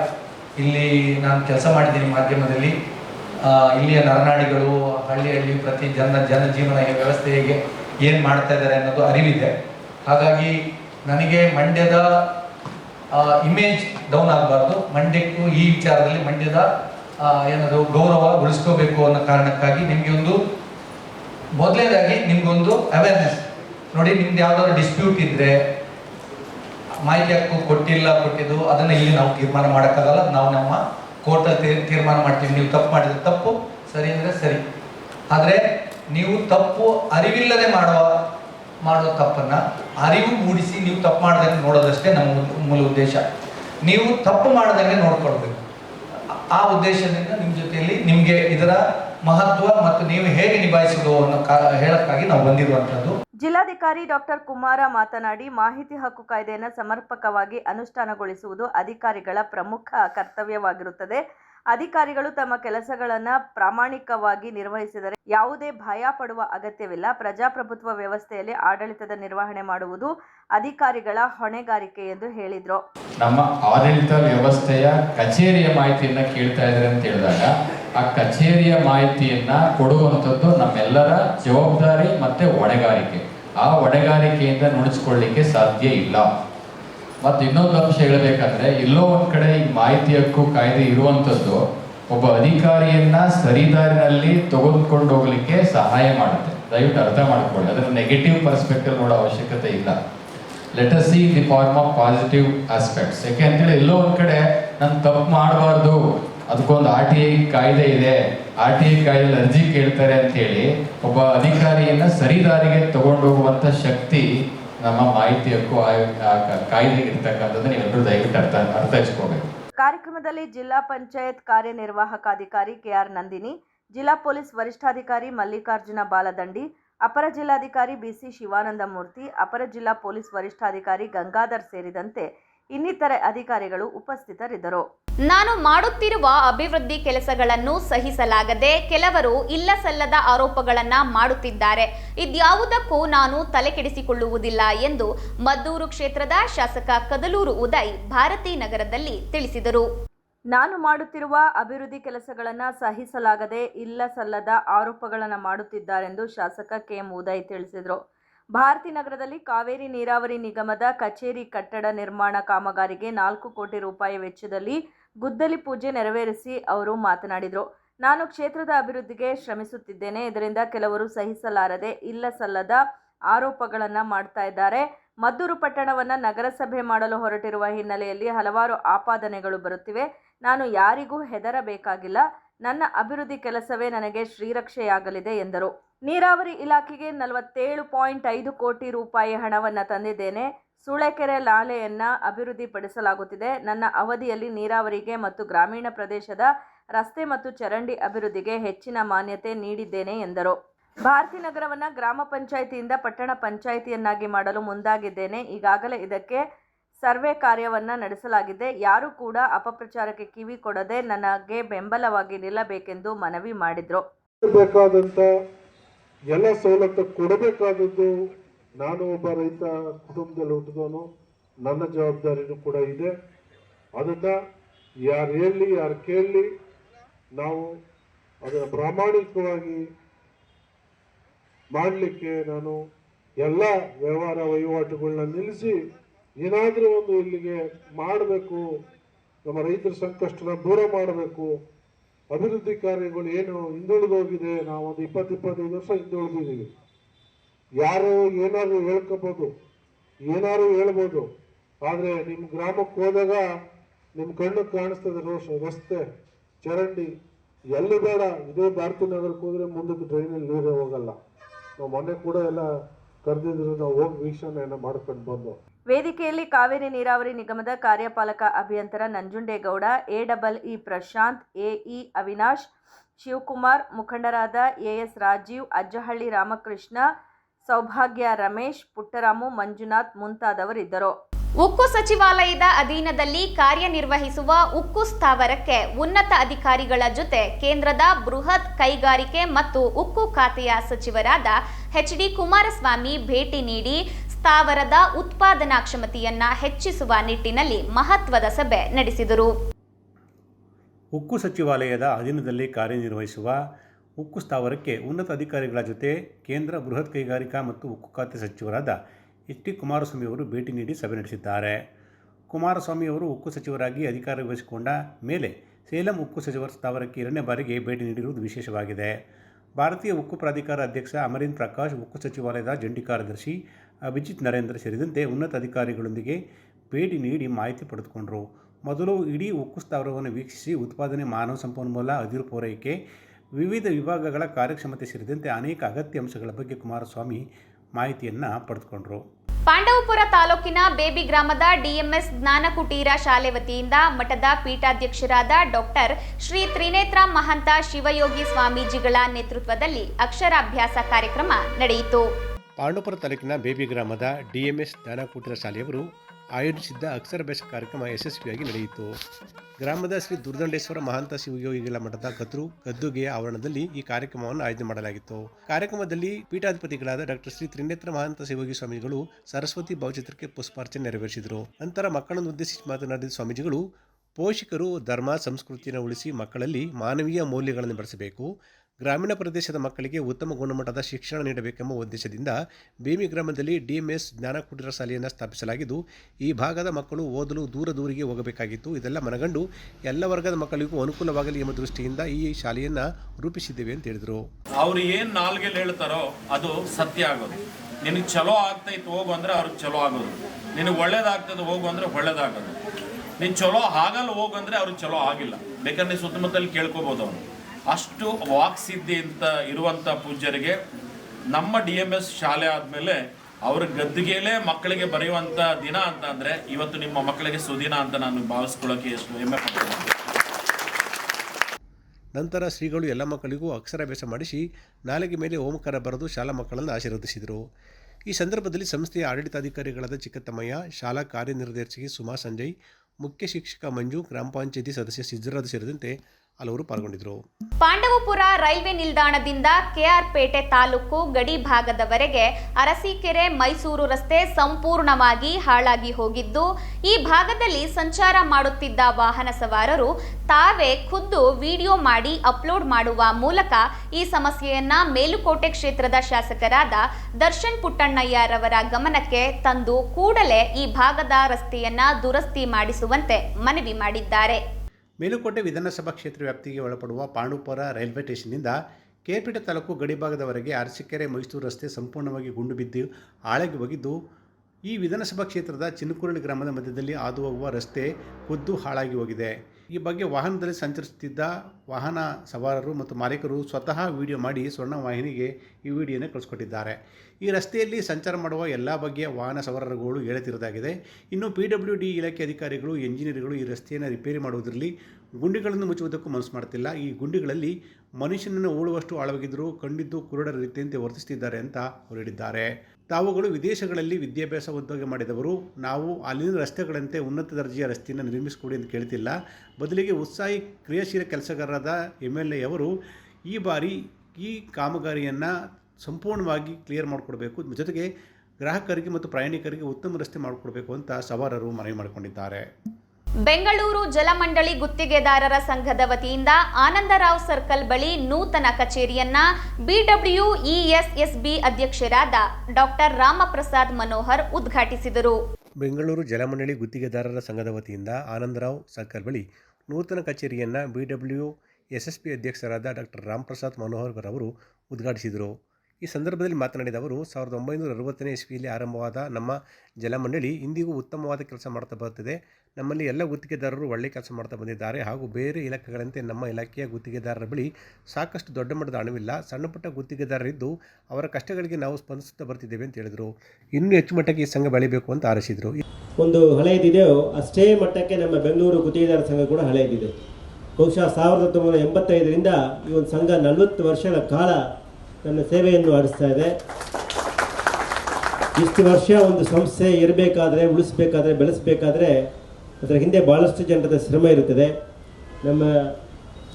ಇಲ್ಲಿ ನಾನು ಕೆಲಸ ಮಾಡಿದ್ದೀನಿ ಮಾಧ್ಯಮದಲ್ಲಿ. ಇಲ್ಲಿಯ ನರನಾಡಿಗಳು, ಹಳ್ಳಿಯಲ್ಲಿ ಪ್ರತಿ ಜನ, ಜನಜೀವನ ವ್ಯವಸ್ಥೆ ಹೇಗೆ, ಏನು ಮಾಡ್ತಾ ಇದ್ದಾರೆ ಅನ್ನೋದು ಅರಿವಿದೆ. ಹಾಗಾಗಿ ನನಗೆ ಮಂಡ್ಯದ ಇಮೇಜ್ ಡೌನ್ ಆಗಬಾರ್ದು. ಮಂಡ್ಯಕ್ಕೂ ಈ ವಿಚಾರದಲ್ಲಿ ಮಂಡ್ಯದ ಏನಾದರೂ ಏನದು ಗೌರವ ಉಳಿಸ್ಕೋಬೇಕು ಅನ್ನೋ ಕಾರಣಕ್ಕಾಗಿ ನಿಮಗೆ ಒಂದು ಮೊದಲನೇದಾಗಿ ನಿಮಗೊಂದು ಅವೇರ್ನೆಸ್ ನೋಡಿ, ನಿಮ್ದು ಯಾವ್ದಾದ್ರು ಡಿಸ್ಪ್ಯೂಟ್ ಇದ್ರೆ, ಮಾಹಿತಿ ಹಕ್ಕು ಕೊಟ್ಟಿಲ್ಲ, ಕೊಟ್ಟಿದ್ದು, ಅದನ್ನು ಇಲ್ಲಿ ನಾವು ತೀರ್ಮಾನ ಮಾಡೋಕ್ಕಾಗಲ್ಲ. ನಾವು ನಮ್ಮ ಕೋರ್ಟಲ್ಲಿ ತೀರ್ಮಾನ ಮಾಡ್ತೀವಿ. ನೀವು ತಪ್ಪು ಮಾಡಿದ್ರೆ ತಪ್ಪು, ಸರಿ ಅಂದರೆ ಸರಿ. ಆದರೆ, ನೀವು ತಪ್ಪು ಅರಿವಿಲ್ಲದೆ ಮಾಡುವ ಮಾಡೋ ತಪ್ಪನ್ನ ಅರಿವು ಮೂಡಿಸಿ ನೀವು ತಪ್ಪು ಮಾಡ್ದಂಗೆ ನೋಡೋದಷ್ಟೇ ನಮ್ಮ ಮೂಲ ಉದ್ದೇಶ. ನೀವು ತಪ್ಪು ಮಾಡ್ದಂಗೆ ನೋಡ್ಕೊಳ್ಬೇಕು. ಆ ಉದ್ದೇಶದಿಂದ ನಿಮ್ಮ ಜೊತೆಯಲ್ಲಿ ನಿಮಗೆ ಇದರ ಮಹತ್ವ ಮತ್ತು ನೀವು ಹೇಗೆ ನಿಭಾಯಿಸೋದು ಅನ್ನೋ ಹೇಳಕ್ಕಾಗಿ ನಾವು ಬಂದಿರುವಂತದ್ದು ಜಿಲ್ಲಾಧಿಕಾರಿ ಡಾಕ್ಟರ್ ಕುಮಾರ ಮಾತನಾಡಿ, ಮಾಹಿತಿ ಹಕ್ಕು ಕಾಯ್ದೆಯನ್ನು ಸಮರ್ಪಕವಾಗಿ ಅನುಷ್ಠಾನಗೊಳಿಸುವುದು ಅಧಿಕಾರಿಗಳ ಪ್ರಮುಖ ಕರ್ತವ್ಯವಾಗಿರುತ್ತದೆ. ಅಧಿಕಾರಿಗಳು ತಮ್ಮ ಕೆಲಸಗಳನ್ನು ಪ್ರಾಮಾಣಿಕವಾಗಿ ನಿರ್ವಹಿಸಿದರೆ ಯಾವುದೇ ಭಯ ಪಡುವ ಅಗತ್ಯವಿಲ್ಲ. ಪ್ರಜಾಪ್ರಭುತ್ವ ವ್ಯವಸ್ಥೆಯಲ್ಲಿ ಆಡಳಿತದ ನಿರ್ವಹಣೆ ಮಾಡುವುದು ಅಧಿಕಾರಿಗಳ ಹೊಣೆಗಾರಿಕೆ ಎಂದು ಹೇಳಿದರು. ನಮ್ಮ ಆಡಳಿತ ವ್ಯವಸ್ಥೆಯ ಕಚೇರಿಯ ಮಾಹಿತಿಯನ್ನ ಕೇಳ್ತಾ ಇದ್ದಾರೆ ಅಂತ ಹೇಳಿದಾಗ, ಆ ಕಚೇರಿಯ ಮಾಹಿತಿಯನ್ನ ಕೊಡುವಂಥದ್ದು ನಮ್ಮೆಲ್ಲರ ಜವಾಬ್ದಾರಿ ಮತ್ತೆ ಹೊಣೆಗಾರಿಕೆ. ಆ ಹೊಣೆಗಾರಿಕೆಯಿಂದ ನುಡಿಸ್ಕೊಳ್ಳಿಕ್ಕೆ ಸಾಧ್ಯ ಇಲ್ಲ. ಮತ್ತು ಇನ್ನೊಂದು ಅಂಶ ಹೇಳಬೇಕಂದ್ರೆ, ಎಲ್ಲೋ ಒಂದು ಕಡೆ ಈ ಮಾಹಿತಿ ಹಕ್ಕು ಕಾಯ್ದೆ ಇರುವಂಥದ್ದು ಒಬ್ಬ ಅಧಿಕಾರಿಯನ್ನ ಸರಿದಾರಿನಲ್ಲಿ ತೆಗೆದುಕೊಂಡು ಹೋಗ್ಲಿಕ್ಕೆ ಸಹಾಯ ಮಾಡುತ್ತೆ. ದಯವಿಟ್ಟು ಅರ್ಥ ಮಾಡ್ಕೊಳ್ಳಿ. ಅದರ ನೆಗೆಟಿವ್ ಪರ್ಸ್ಪೆಕ್ಟಿವ್ ನೋಡೋ ಅವಶ್ಯಕತೆ ಇಲ್ಲ. Let us see the form of positive aspects ಯಾಕೆ ಅಂತೇಳಿ, ಎಲ್ಲೋ ಒಂದು ಕಡೆ ನಾನು ತಪ್ಪು ಮಾಡಬಾರ್ದು. ಅದಕ್ಕೊಂದು ಆರ್ ಟಿ ಐ ಕಾಯ್ದೆ ಇದೆ. ಆರ್ ಟಿ ಐ ಕಾಯ್ದೆ ಅರ್ಜಿ ಕೇಳ್ತಾರೆ ಅಂತೇಳಿ ಒಬ್ಬ ಅಧಿಕಾರಿಯನ್ನ ಸರಿದಾರಿಗೆ ತಗೊಂಡೋಗುವಂತ ಶಕ್ತಿ ನಮ್ಮ ಮಾಹಿತಿ ಹಕ್ಕು ಕಾಯ್ದೆ ಇರ್ತಕ್ಕಂಥದ್ದು ನೀವೆಲ್ಲರೂ ದಯವಿಟ್ಟು ಅರ್ಥ, ಅರ್ಥೈಸ್ಕೋಬೇಕು. ಕಾರ್ಯಕ್ರಮದಲ್ಲಿ ಜಿಲ್ಲಾ ಪಂಚಾಯತ್ ಕಾರ್ಯನಿರ್ವಾಹಕಾಧಿಕಾರಿ ಕೆಆರ್ ನಂದಿನಿ, ಜಿಲ್ಲಾ ಪೊಲೀಸ್ ವರಿಷ್ಠಾಧಿಕಾರಿ ಮಲ್ಲಿಕಾರ್ಜುನ ಬಾಲದಂಡಿ, ಅಪರ ಜಿಲ್ಲಾಧಿಕಾರಿ ಬಿಸಿ ಶಿವಾನಂದ ಮೂರ್ತಿ, ಅಪರ ಜಿಲ್ಲಾ ಪೊಲೀಸ್ ವರಿಷ್ಠಾಧಿಕಾರಿ ಗಂಗಾಧರ್ ಸೇರಿದಂತೆ ಇನ್ನಿತರೆ ಅಧಿಕಾರಿಗಳು ಉಪಸ್ಥಿತರಿದ್ದರು. ನಾನು ಮಾಡುತ್ತಿರುವ ಅಭಿವೃದ್ಧಿ ಕೆಲಸಗಳನ್ನು ಸಹಿಸಲಾಗದೆ ಕೆಲವರು ಇಲ್ಲ ಸಲ್ಲದ ಆರೋಪಗಳನ್ನ ಮಾಡುತ್ತಿದ್ದಾರೆ. ಇದ್ಯಾವುದಕ್ಕೂ ನಾನು ತಲೆಕೆಡಿಸಿಕೊಳ್ಳುವುದಿಲ್ಲ ಎಂದು ಮದ್ದೂರು ಕ್ಷೇತ್ರದ ಶಾಸಕ ಕದಲೂರು ಉದಯ್ ಭಾರತಿ ನಗರದಲ್ಲಿ ತಿಳಿಸಿದರು. ನಾನು ಮಾಡುತ್ತಿರುವ ಅಭಿವೃದ್ಧಿ ಕೆಲಸಗಳನ್ನು ಸಹಿಸಲಾಗದೆ ಇಲ್ಲ ಸಲ್ಲದ ಆರೋಪಗಳನ್ನು ಮಾಡುತ್ತಿದ್ದಾರೆಂದು ಶಾಸಕ ಕೆಎಂ ಉದಯ್ ತಿಳಿಸಿದರು. ಭಾರತಿ ನಗರದಲ್ಲಿ ಕಾವೇರಿ ನೀರಾವರಿ ನಿಗಮದ ಕಚೇರಿ ಕಟ್ಟಡ ನಿರ್ಮಾಣ ಕಾಮಗಾರಿಗೆ ನಾಲ್ಕು ಕೋಟಿ ರೂಪಾಯಿ ವೆಚ್ಚದಲ್ಲಿ ಗುದ್ದಲಿ ಪೂಜೆ ನೆರವೇರಿಸಿ ಅವರು ಮಾತನಾಡಿದರು. ನಾನು ಕ್ಷೇತ್ರದ ಅಭಿವೃದ್ಧಿಗೆ ಶ್ರಮಿಸುತ್ತಿದ್ದೇನೆ. ಇದರಿಂದ ಕೆಲವರು ಸಹಿಸಲಾರದೆ ಇಲ್ಲ ಸಲ್ಲದ ಆರೋಪಗಳನ್ನು ಮಾಡ್ತಾ ಇದ್ದಾರೆ. ಮದ್ದೂರು ಪಟ್ಟಣವನ್ನು ನಗರಸಭೆ ಮಾಡಲು ಹೊರಟಿರುವ ಹಿನ್ನೆಲೆಯಲ್ಲಿ ಹಲವಾರು ಆಪಾದನೆಗಳು ಬರುತ್ತಿವೆ. ನಾನು ಯಾರಿಗೂ ಹೆದರಬೇಕಾಗಿಲ್ಲ. ನನ್ನ ಅಭಿವೃದ್ಧಿ ಕೆಲಸವೇ ನನಗೆ ಶ್ರೀರಕ್ಷೆಯಾಗಲಿದೆ ಎಂದರು. ನೀರಾವರಿ ಇಲಾಖೆಗೆ ನಲವತ್ತೇಳು ಪಾಯಿಂಟ್ ಐದು ಕೋಟಿ ರೂಪಾಯಿ ಹಣವನ್ನು ತಂದಿದ್ದೇನೆ. ಸೂಳೆಕೆರೆ ಲಾಲೆಯನ್ನು ಅಭಿವೃದ್ಧಿಪಡಿಸಲಾಗುತ್ತಿದೆ. ನನ್ನ ಅವಧಿಯಲ್ಲಿ ನೀರಾವರಿಗೆ ಮತ್ತು ಗ್ರಾಮೀಣ ಪ್ರದೇಶದ ರಸ್ತೆ ಮತ್ತು ಚರಂಡಿ ಅಭಿವೃದ್ಧಿಗೆ ಹೆಚ್ಚಿನ ಮಾನ್ಯತೆ ನೀಡಿದ್ದೇನೆ ಎಂದರು. ಭಾರತೀನಗರವನ್ನ ಗ್ರಾಮ ಪಂಚಾಯಿತಿಯಿಂದ ಪಟ್ಟಣ ಪಂಚಾಯಿತಿಯನ್ನಾಗಿ ಮಾಡಲು ಮುಂದಾಗಿದ್ದೇನೆ. ಈಗಾಗಲೇ ಇದಕ್ಕೆ ಸರ್ವೆ ಕಾರ್ಯವನ್ನು ನಡೆಸಲಾಗಿದೆ. ಯಾರೂ ಕೂಡ ಅಪಪ್ರಚಾರಕ್ಕೆ ಕಿವಿ ಕೊಡದೆ ನನಗೆ ಬೆಂಬಲವಾಗಿ ನಿಲ್ಲಬೇಕೆಂದು ಮನವಿ ಮಾಡಿದರು. ಎಲ್ಲ ಸವಲತ್ತು ಕೊಡಬೇಕಾದದ್ದು ನಾನು ಒಬ್ಬ ರೈತ ಕುಟುಂಬದಲ್ಲಿ ಹುಟ್ಟಿದವನು. ನನ್ನ ಜವಾಬ್ದಾರಿನೂ ಕೂಡ ಇದೆ. ಅದನ್ನು ಯಾರು ಹೇಳಲಿ ಯಾರು ಕೇಳಲಿ ನಾವು ಅದನ್ನು ಪ್ರಾಮಾಣಿಕವಾಗಿ ಮಾಡಲಿಕ್ಕೆ ನಾನು ಎಲ್ಲ ವ್ಯವಹಾರ ವಹಿವಾಟುಗಳನ್ನ ನಿಲ್ಲಿಸಿ ಏನಾದರೂ ಒಂದು ಇಲ್ಲಿಗೆ ಮಾಡಬೇಕು, ನಮ್ಮ ರೈತರ ಸಂಕಷ್ಟನ ದೂರ ಮಾಡಬೇಕು ಅಭಿವೃದ್ಧಿ ಕಾರ್ಯಗಳು ಏನು ಹಿಂದುಳಿದೋಗಿದೆ, ನಾವು ಒಂದು ಇಪ್ಪತ್ತು, ಇಪ್ಪತ್ತೈದು ವರ್ಷ ಹಿಂದುಳಿದಿದ್ದೀವಿ. ಯಾರು ಏನಾದ್ರು ಹೇಳ್ಕೋಬೋದು, ಏನಾದ್ರು ಹೇಳ್ಬೋದು, ಆದರೆ ನಿಮ್ಮ ಗ್ರಾಮಕ್ಕೆ ಹೋದಾಗ ನಿಮ್ಮ ಕಣ್ಣು ಕಾಣಿಸ್ತದೆ ರೋಷ, ರಸ್ತೆ, ಚರಂಡಿ, ಎಲ್ಲಿ ಬೇಡ, ಇದೇ ಭಾರತಿ ನಗರಕ್ಕೆ ಹೋದ್ರೆ ಮುಂದಕ್ಕೆ ಡ್ರೈನಲ್ಲಿ ನೀರೇ ಹೋಗಲ್ಲ. ನಾವು ಮೊನ್ನೆ ಕೂಡ ಎಲ್ಲ ಕರೆದಿದ್ರು, ನಾವು ಹೋಗಿ ವೀಕ್ಷಣೆಯನ್ನು ಮಾಡ್ಕೊಂಡು ಬಂದು ವೇದಿಕೆಯಲ್ಲಿ ಕಾವೇರಿ ನೀರಾವರಿ ನಿಗಮದ ಕಾರ್ಯಪಾಲಕ ಅಭಿಯಂತರ Nanjundegowda, A double E Prashanth, AE Avinash, Shivakumar, ಮುಖಂಡರಾದ ಎಎಸ್ ರಾಜೀವ್, ಅಜ್ಜಹಳ್ಳಿ ರಾಮಕೃಷ್ಣ, ಸೌಭಾಗ್ಯ ರಮೇಶ್, ಪುಟ್ಟರಾಮು, ಮಂಜುನಾಥ್ ಮುಂತಾದವರಿದ್ದರು. ಉಕ್ಕು ಸಚಿವಾಲಯದ ಅಧೀನದಲ್ಲಿ ಕಾರ್ಯನಿರ್ವಹಿಸುವ ಉಕ್ಕು ಸ್ಥಾವರಕ್ಕೆ ಉನ್ನತ ಅಧಿಕಾರಿಗಳ ಜೊತೆ ಕೇಂದ್ರದ ಬೃಹತ್ ಕೈಗಾರಿಕೆ ಮತ್ತು ಉಕ್ಕು ಖಾತೆಯ ಸಚಿವರಾದ ಎಚ್ ಡಿ ಕುಮಾರಸ್ವಾಮಿ ಭೇಟಿ ನೀಡಿ ಸ್ಥಾವರದ ಉತ್ಪಾದನಾ ಕ್ಷಮತೆಯನ್ನ ಹೆಚ್ಚಿಸುವ ನಿಟ್ಟಿನಲ್ಲಿ ಮಹತ್ವದ ಸಭೆ ನಡೆಸಿದರು. ಉಕ್ಕು ಸಚಿವಾಲಯದ ಅಧೀನದಲ್ಲಿ ಕಾರ್ಯನಿರ್ವಹಿಸುವ ಉಕ್ಕು ಸ್ಥಾವರಕ್ಕೆ ಉನ್ನತ ಅಧಿಕಾರಿಗಳ ಜೊತೆ ಕೇಂದ್ರ ಬೃಹತ್ ಕೈಗಾರಿಕಾ ಮತ್ತು ಉಕ್ಕು ಖಾತೆ ಸಚಿವರಾದ ಎಚ್ ಡಿ ಕುಮಾರಸ್ವಾಮಿ ಅವರು ಭೇಟಿ ನೀಡಿ ಸಭೆ ನಡೆಸಿದ್ದಾರೆ. ಕುಮಾರಸ್ವಾಮಿ ಅವರು ಉಕ್ಕು ಸಚಿವರಾಗಿ ಅಧಿಕಾರ ವಹಿಸಿಕೊಂಡ ಮೇಲೆ ಸೇಲಂ ಉಕ್ಕು ಸಚಿವರ ಸ್ಥಾವರಕ್ಕೆ ಎರಡನೇ ಬಾರಿಗೆ ಭೇಟಿ ನೀಡಿರುವುದು ವಿಶೇಷವಾಗಿದೆ. ಭಾರತೀಯ ಉಕ್ಕು ಪ್ರಾಧಿಕಾರ ಅಧ್ಯಕ್ಷ ಅಮರೀನ್ ಪ್ರಕಾಶ್, ಉಕ್ಕು ಸಚಿವಾಲಯದ ಜಂಟಿ ಕಾರ್ಯದರ್ಶಿ ಅಭಿಜಿತ್ ನರೇಂದ್ರ ಸೇರಿದಂತೆ ಉನ್ನತ ಅಧಿಕಾರಿಗಳೊಂದಿಗೆ ಭೇಟಿ ನೀಡಿ ಮಾಹಿತಿ ಪಡೆದುಕೊಂಡರು. ಮೊದಲು ಇಡೀ ಉಕ್ಕು ಸ್ಥಾವರವನ್ನು ವೀಕ್ಷಿಸಿ ಉತ್ಪಾದನೆ ಮಾನವ ಸಂಪನ್ಮೂಲ ಅದಿರು ಪೂರೈಕೆ, ವಿವಿಧ ವಿಭಾಗಗಳ ಕಾರ್ಯಕ್ಷಮತೆ ಸೇರಿದಂತೆ ಅನೇಕ ಅಗತ್ಯ ಅಂಶಗಳ ಬಗ್ಗೆ ಕುಮಾರಸ್ವಾಮಿ ಮಾಹಿತಿಯನ್ನು ಪಡೆದುಕೊಂಡರು. ಪಾಂಡವಪುರ ತಾಲೂಕಿನ ಬೇಬಿ ಗ್ರಾಮದ ಡಿಎಂಎಸ್ ಜ್ಞಾನ ಕುಟೀರ ಶಾಲೆ ವತಿಯಿಂದ ಮಠದ ಪೀಠಾಧ್ಯಕ್ಷರಾದ ಡಾಕ್ಟರ್ ಶ್ರೀ ತ್ರಿನೇತ್ರ ಮಹಂತ ಶಿವಯೋಗಿ ಸ್ವಾಮೀಜಿಗಳ ನೇತೃತ್ವದಲ್ಲಿ ಅಕ್ಷರಾಭ್ಯಾಸ ಕಾರ್ಯಕ್ರಮ ನಡೆಯಿತು. ಪಾಂಡವಪುರ ತಾಲೂಕಿನ ಬೇಬಿ ಗ್ರಾಮದ ಡಿಎಂಎಸ್ ಜ್ಞಾನಕೂಟರ ಶಾಲೆಯವರು ಆಯೋಜಿಸಿದ್ದ ಅಕ್ಷರಾಭ್ಯಾಸ ಕಾರ್ಯಕ್ರಮ ಯಶಸ್ವಿಯಾಗಿ ನಡೆಯಿತು. ಗ್ರಾಮದ ಶ್ರೀ ದುರ್ದಂಡೇಶ್ವರ ಮಹಾಂತ ಶಿವಯೋಗಿಗಳ ಮಠದ ಕದ್ರು ಗದ್ದುಗೆಯ ಆವರಣದಲ್ಲಿ ಈ ಕಾರ್ಯಕ್ರಮವನ್ನು ಆಯೋಜನೆ ಮಾಡಲಾಗಿತ್ತು. ಕಾರ್ಯಕ್ರಮದಲ್ಲಿ ಪೀಠಾಧಿಪತಿಗಳಾದ ಡಾಕ್ಟರ್ ಶ್ರೀ ತ್ರಿನೇತ್ರ ಮಹಾಂತ ಶಿವಯೋಗಿ ಸ್ವಾಮಿಗಳು ಸರಸ್ವತಿ ಭಾವಚಿತ್ರಕ್ಕೆ ಪುಷ್ಪಾರ್ಚನೆ ನೆರವೇರಿಸಿದರು. ನಂತರ ಮಕ್ಕಳನ್ನು ಉದ್ದೇಶಿಸಿ ಮಾತನಾಡಿದ ಸ್ವಾಮೀಜಿಗಳು, ಪೋಷಕರು ಧರ್ಮ, ಸಂಸ್ಕೃತಿಯನ್ನು ಉಳಿಸಿ ಮಕ್ಕಳಲ್ಲಿ ಮಾನವೀಯ ಮೌಲ್ಯಗಳನ್ನು ಬೆಳೆಸಬೇಕು. ಗ್ರಾಮೀಣ ಪ್ರದೇಶದ ಮಕ್ಕಳಿಗೆ ಉತ್ತಮ ಗುಣಮಟ್ಟದ ಶಿಕ್ಷಣ ನೀಡಬೇಕೆಂಬ ಉದ್ದೇಶದಿಂದ ಬೇಮಿ ಗ್ರಾಮದಲ್ಲಿ ಡಿಎಂಎಸ್ ಜ್ಞಾನಕುಟೀರ ಶಾಲೆಯನ್ನು ಸ್ಥಾಪಿಸಲಾಗಿದ್ದು, ಈ ಭಾಗದ ಮಕ್ಕಳು ಓದಲು ದೂರ ದೂರಿಗೆ ಹೋಗಬೇಕಾಗಿತ್ತು. ಇದೆಲ್ಲ ಮನಗಂಡು ಎಲ್ಲ ವರ್ಗದ ಮಕ್ಕಳಿಗೂ ಅನುಕೂಲವಾಗಲಿ ಎಂಬ ದೃಷ್ಟಿಯಿಂದ ಈ ಶಾಲೆಯನ್ನು ರೂಪಿಸಿದ್ದೇವೆ ಅಂತ ಹೇಳಿದರು. ಅವ್ರು ಏನು ನಾಲ್ಗೆಲ್ ಹೇಳ್ತಾರೋ ಅದು ಸತ್ಯ ಆಗೋದು. ನಿನಗೆ ಚಲೋ ಆಗ್ತೈತೆ ಹೋಗು ಅಂದ್ರೆ ಅವ್ರಿಗೆ ಚಲೋ ಆಗೋದು. ನಿನಗೆ ಒಳ್ಳೇದಾಗ್ತದೆ ಹೋಗು ಅಂದ್ರೆ ಒಳ್ಳೇದಾಗೋದು. ನೀನು ಚಲೋ ಆಗಲ್ಲ ಹೋಗು ಅಂದರೆ ಅವ್ರಿಗೆ ಚಲೋ ಆಗಿಲ್ಲ. ಬೇಕಾದ್ರೆ ನೀವು ಸುತ್ತಮುತ್ತಲು ಕೇಳ್ಕೊಬೋದು ಅವನು. ಅಷ್ಟು ವಾಕ್ಸಿದ್ಧಿ ಅಂತ ಇರುವಂಥ ಪೂಜ್ಯರಿಗೆ ನಮ್ಮ ಡಿ ಎಂ ಎಸ್ ಶಾಲೆ ಆದಮೇಲೆ ಅವ್ರ ಗದ್ದಿಗೆಲೇ ಮಕ್ಕಳಿಗೆ ಬರೆಯುವಂಥ ದಿನ ಅಂತ ಅಂದರೆ ಇವತ್ತು ನಿಮ್ಮ ಮಕ್ಕಳಿಗೆ ಸುದಿನ ಅಂತ ನಾನು ಭಾವಿಸ್ಕೊಳ್ಳೋಕೆ ಎಷ್ಟು ಹೆಮ್ಮೆ ನಂತರ ಶ್ರೀಗಳು ಎಲ್ಲ ಮಕ್ಕಳಿಗೂ ಅಕ್ಷರಾಭ್ಯಾಸ ಮಾಡಿಸಿ ನಾಲಿಗೆ ಮೇಲೆ ಓಂಕಾರ ಬರೆದು ಶಾಲಾ ಮಕ್ಕಳನ್ನು ಆಶೀರ್ವದಿಸಿದರು. ಈ ಸಂದರ್ಭದಲ್ಲಿ ಸಂಸ್ಥೆಯ ಆಡಳಿತಾಧಿಕಾರಿಗಳಾದ ಚಿಕ್ಕತ್ತಮ್ಮಯ್ಯ ಶಾಲಾ ಕಾರ್ಯನಿರ್ದೇಶಕಿ ಸುಮಾ ಸಂಜಯ್, ಮುಖ್ಯ ಶಿಕ್ಷಕ ಮಂಜು, ಗ್ರಾಮ ಪಂಚಾಯಿತಿ ಸದಸ್ಯ ಸಿದ್ದರಾಜ್ ಸೇರಿದಂತೆ ಹಲವರು ಪಾಲ್ಗೊಂಡಿದ್ದರು ಪಾಂಡವಪುರ ರೈಲ್ವೆ ನಿಲ್ದಾಣದಿಂದ ಕೆಆರ್ಪೇಟೆ ತಾಲೂಕು ಗಡಿ ಭಾಗದವರೆಗೆ ಅರಸೀಕೆರೆ ಮೈಸೂರು ರಸ್ತೆ ಸಂಪೂರ್ಣವಾಗಿ ಹಾಳಾಗಿ ಹೋಗಿದ್ದು, ಈ ಭಾಗದಲ್ಲಿ ಸಂಚಾರ ಮಾಡುತ್ತಿದ್ದ ವಾಹನ ಸವಾರರು ತಾವೇ ಖುದ್ದು ವಿಡಿಯೋ ಮಾಡಿ ಅಪ್ಲೋಡ್ ಮಾಡುವ ಮೂಲಕ ಈ ಸಮಸ್ಯೆಯನ್ನ ಮೇಲುಕೋಟೆ ಕ್ಷೇತ್ರದ ಶಾಸಕರಾದ ದರ್ಶನ್ ಪುಟ್ಟಣ್ಣಯ್ಯರವರ ಗಮನಕ್ಕೆ ತಂದು ಕೂಡಲೇ ಈ ಭಾಗದ ರಸ್ತೆಯನ್ನ ದುರಸ್ತಿ ಮಾಡಿಸುವಂತೆ ಮನವಿ ಮಾಡಿದ್ದಾರೆ. ಮೇಲುಕೋಟೆ ವಿಧಾನಸಭಾ ಕ್ಷೇತ್ರ ವ್ಯಾಪ್ತಿಗೆ ಒಳಪಡುವ ಪಾಂಡುಪುರ ರೈಲ್ವೆ ಸ್ಟೇಷನ್ನಿಂದ ಕೇರ್ಪೇಟೆ ತಾಲೂಕು ಗಡಿಭಾಗದವರೆಗೆ ಅರಸೀಕೆರೆ ಮೈಸೂರು ರಸ್ತೆ ಸಂಪೂರ್ಣವಾಗಿ ಗುಂಡು ಬಿದ್ದು ಹಾಳಾಗಿ ಹೋಗಿದ್ದು, ಈ ವಿಧಾನಸಭಾ ಕ್ಷೇತ್ರದ ಚಿನ್ನಕುರಳಿ ಗ್ರಾಮದ ಮಧ್ಯದಲ್ಲಿ ಹಾದು ಹೋಗುವ ರಸ್ತೆ ಖುದ್ದು ಹಾಳಾಗಿ ಹೋಗಿದೆ. ಈ ಬಗ್ಗೆ ವಾಹನದಲ್ಲಿ ಸಂಚರಿಸುತ್ತಿದ್ದ ವಾಹನ ಸವಾರರು ಮತ್ತು ಮಾಲೀಕರು ಸ್ವತಃ ವಿಡಿಯೋ ಮಾಡಿ ಸ್ವರ್ಣವಾಹಿನಿಗೆ ಈ ವಿಡಿಯೋನ ಕಳಿಸ್ಕೊಟ್ಟಿದ್ದಾರೆ. ಈ ರಸ್ತೆಯಲ್ಲಿ ಸಂಚಾರ ಮಾಡುವ ಎಲ್ಲ ಬಗೆಯ ವಾಹನ ಸವಾರರುಗಳು ಹೇಳುತ್ತಿರುವುದಾಗಿದೆ ಇನ್ನು ಪಿ ಡಬ್ಲ್ಯೂ ಡಿ ಇಲಾಖೆ ಅಧಿಕಾರಿಗಳು, ಎಂಜಿನಿಯರ್ಗಳು ಈ ರಸ್ತೆಯನ್ನು ರಿಪೇರಿ ಮಾಡುವುದರಲ್ಲಿ ಗುಂಡಿಗಳನ್ನು ಮುಚ್ಚುವುದಕ್ಕೂ ಮನಸ್ಸು ಮಾಡುತ್ತಿಲ್ಲ ಈ ಗುಂಡಿಗಳಲ್ಲಿ ಮನುಷ್ಯನನ್ನು ಉಳುವಷ್ಟು ಆಳವಾಗಿದ್ದರೂ ಕಂಡಿದ್ದು ಕುರುಡರ ರೀತಿಯಂತೆ ವರ್ತಿಸುತ್ತಿದ್ದಾರೆ ಅಂತ ಅವರು ಹೇಳಿದ್ದಾರೆ. ತಾವುಗಳು ವಿದೇಶಗಳಲ್ಲಿ ವಿದ್ಯಾಭ್ಯಾಸ ಉದ್ಯೋಗ ಮಾಡಿದವರು, ನಾವು ಅಲ್ಲಿನ ರಸ್ತೆಗಳಂತೆ ಉನ್ನತ ದರ್ಜೆಯ ರಸ್ತೆಯನ್ನು ನಿರ್ಮಿಸಿಕೊಡಿ ಅಂತ ಕೇಳ್ತಿಲ್ಲ. ಬದಲಿಗೆ ಉತ್ಸಾಹಿ ಕ್ರಿಯಾಶೀಲ ಕೆಲಸಗಾರರಾದ ಎಂ ಎಲ್ ಎ ಅವರು ಈ ಬಾರಿ ಈ ಕಾಮಗಾರಿಯನ್ನು ಸಂಪೂರ್ಣವಾಗಿ ಕ್ಲಿಯರ್ ಮಾಡಿಕೊಡ್ಬೇಕು. ಜೊತೆಗೆ ಗ್ರಾಹಕರಿಗೆ ಮತ್ತು ಪ್ರಯಾಣಿಕರಿಗೆ ಉತ್ತಮ ರಸ್ತೆ ಮಾಡಿಕೊಡ್ಬೇಕು ಅಂತ ಸವಾರರು ಮನವಿ ಮಾಡಿಕೊಂಡಿದ್ದಾರೆ. ಬೆಂಗಳೂರು ಜಲಮಂಡಳಿ ಗುತ್ತಿಗೆದಾರರ ಸಂಘದ ವತಿಯಿಂದ ಆನಂದರಾವ್ ಸರ್ಕಲ್ ಬಳಿ ನೂತನ ಕಚೇರಿಯನ್ನ ಬಿಡಬ್ಲ್ಯೂ ಇಎಸ್ಎಸ್ಬಿ ಅಧ್ಯಕ್ಷರಾದ ಡಾಕ್ಟರ್ ರಾಮಪ್ರಸಾದ್ ಮನೋಹರ್ ಉದ್ಘಾಟಿಸಿದರು. ಬೆಂಗಳೂರು ಜಲಮಂಡಳಿ ಗುತ್ತಿಗೆದಾರರ ಸಂಘದ ವತಿಯಿಂದ ಆನಂದರಾವ್ ಸರ್ಕಲ್ ಬಳಿ ನೂತನ ಕಚೇರಿಯನ್ನ ಬಿಡಬ್ಲ್ಯೂ ಎಸ್ಎಸ್ಪಿ ಅಧ್ಯಕ್ಷರಾದ ಡಾಕ್ಟರ್ ರಾಮಪ್ರಸಾದ್ ಮನೋಹರ್ ಅವರು ಉದ್ಘಾಟಿಸಿದರು. ಈ ಸಂದರ್ಭದಲ್ಲಿ ಮಾತನಾಡಿದ ಅವರು, ಸಾವಿರದ ಒಂಬೈನೂರ ಅರವತ್ತನೇ ಇಸ್ವಿಯಲ್ಲಿ ಆರಂಭವಾದ ನಮ್ಮ ಜಲಮಂಡಳಿ ಇಂದಿಗೂ ಉತ್ತಮವಾದ ಕೆಲಸ ಮಾಡ್ತಾ ಬರುತ್ತಿದೆ ನಮ್ಮಲ್ಲಿ ಎಲ್ಲ ಗುತ್ತಿಗೆದಾರರು ಒಳ್ಳೆಯ ಕೆಲಸ ಮಾಡ್ತಾ ಬಂದಿದ್ದಾರೆ ಹಾಗೂ ಬೇರೆ ಇಲಾಖೆಗಳಂತೆ ನಮ್ಮ ಇಲಾಖೆಯ ಗುತ್ತಿಗೆದಾರರ ಬಳಿ ಸಾಕಷ್ಟು ದೊಡ್ಡ ಮಟ್ಟದ ಹಣವಿಲ್ಲ. ಸಣ್ಣಪುಟ್ಟ ಗುತ್ತಿಗೆದಾರರಿದ್ದು ಅವರ ಕಷ್ಟಗಳಿಗೆ ನಾವು ಸ್ಪಂದಿಸುತ್ತಾ ಬರ್ತಿದ್ದೇವೆ ಅಂತ ಹೇಳಿದರು. ಇನ್ನೂ ಹೆಚ್ಚು ಮಟ್ಟಕ್ಕೆ ಈ ಸಂಘ ಬೆಳಿಬೇಕು ಅಂತ ಆರಿಸಿದರು. ಒಂದು ಹಳೆಯದಿದೆಯೋ ಅಷ್ಟೇ ಮಟ್ಟಕ್ಕೆ ನಮ್ಮ ಬೆಂಗಳೂರು ಗುತ್ತಿಗೆದಾರ ಸಂಘ ಕೂಡ ಹಳೆಯದಿದೆ ಬಹುಶಃ ಸಾವಿರದ ಒಂಬೈನೂರ ಎಂಬತ್ತೈದರಿಂದ ಈ ಒಂದು ಸಂಘ ನಲವತ್ತು ವರ್ಷಗಳ ಕಾಲ ತನ್ನ ಸೇವೆಯನ್ನು ಆಡಿಸ್ತಾ ಇದೆ. ಇಷ್ಟು ವರ್ಷ ಒಂದು ಸಂಸ್ಥೆ ಇರಬೇಕಾದ್ರೆ, ಉಳಿಸ್ಬೇಕಾದ್ರೆ, ಬೆಳೆಸಬೇಕಾದ್ರೆ ಅದರ ಹಿಂದೆ ಭಾಳಷ್ಟು ಜನರದ ಶ್ರಮ ಇರುತ್ತದೆ. ನಮ್ಮ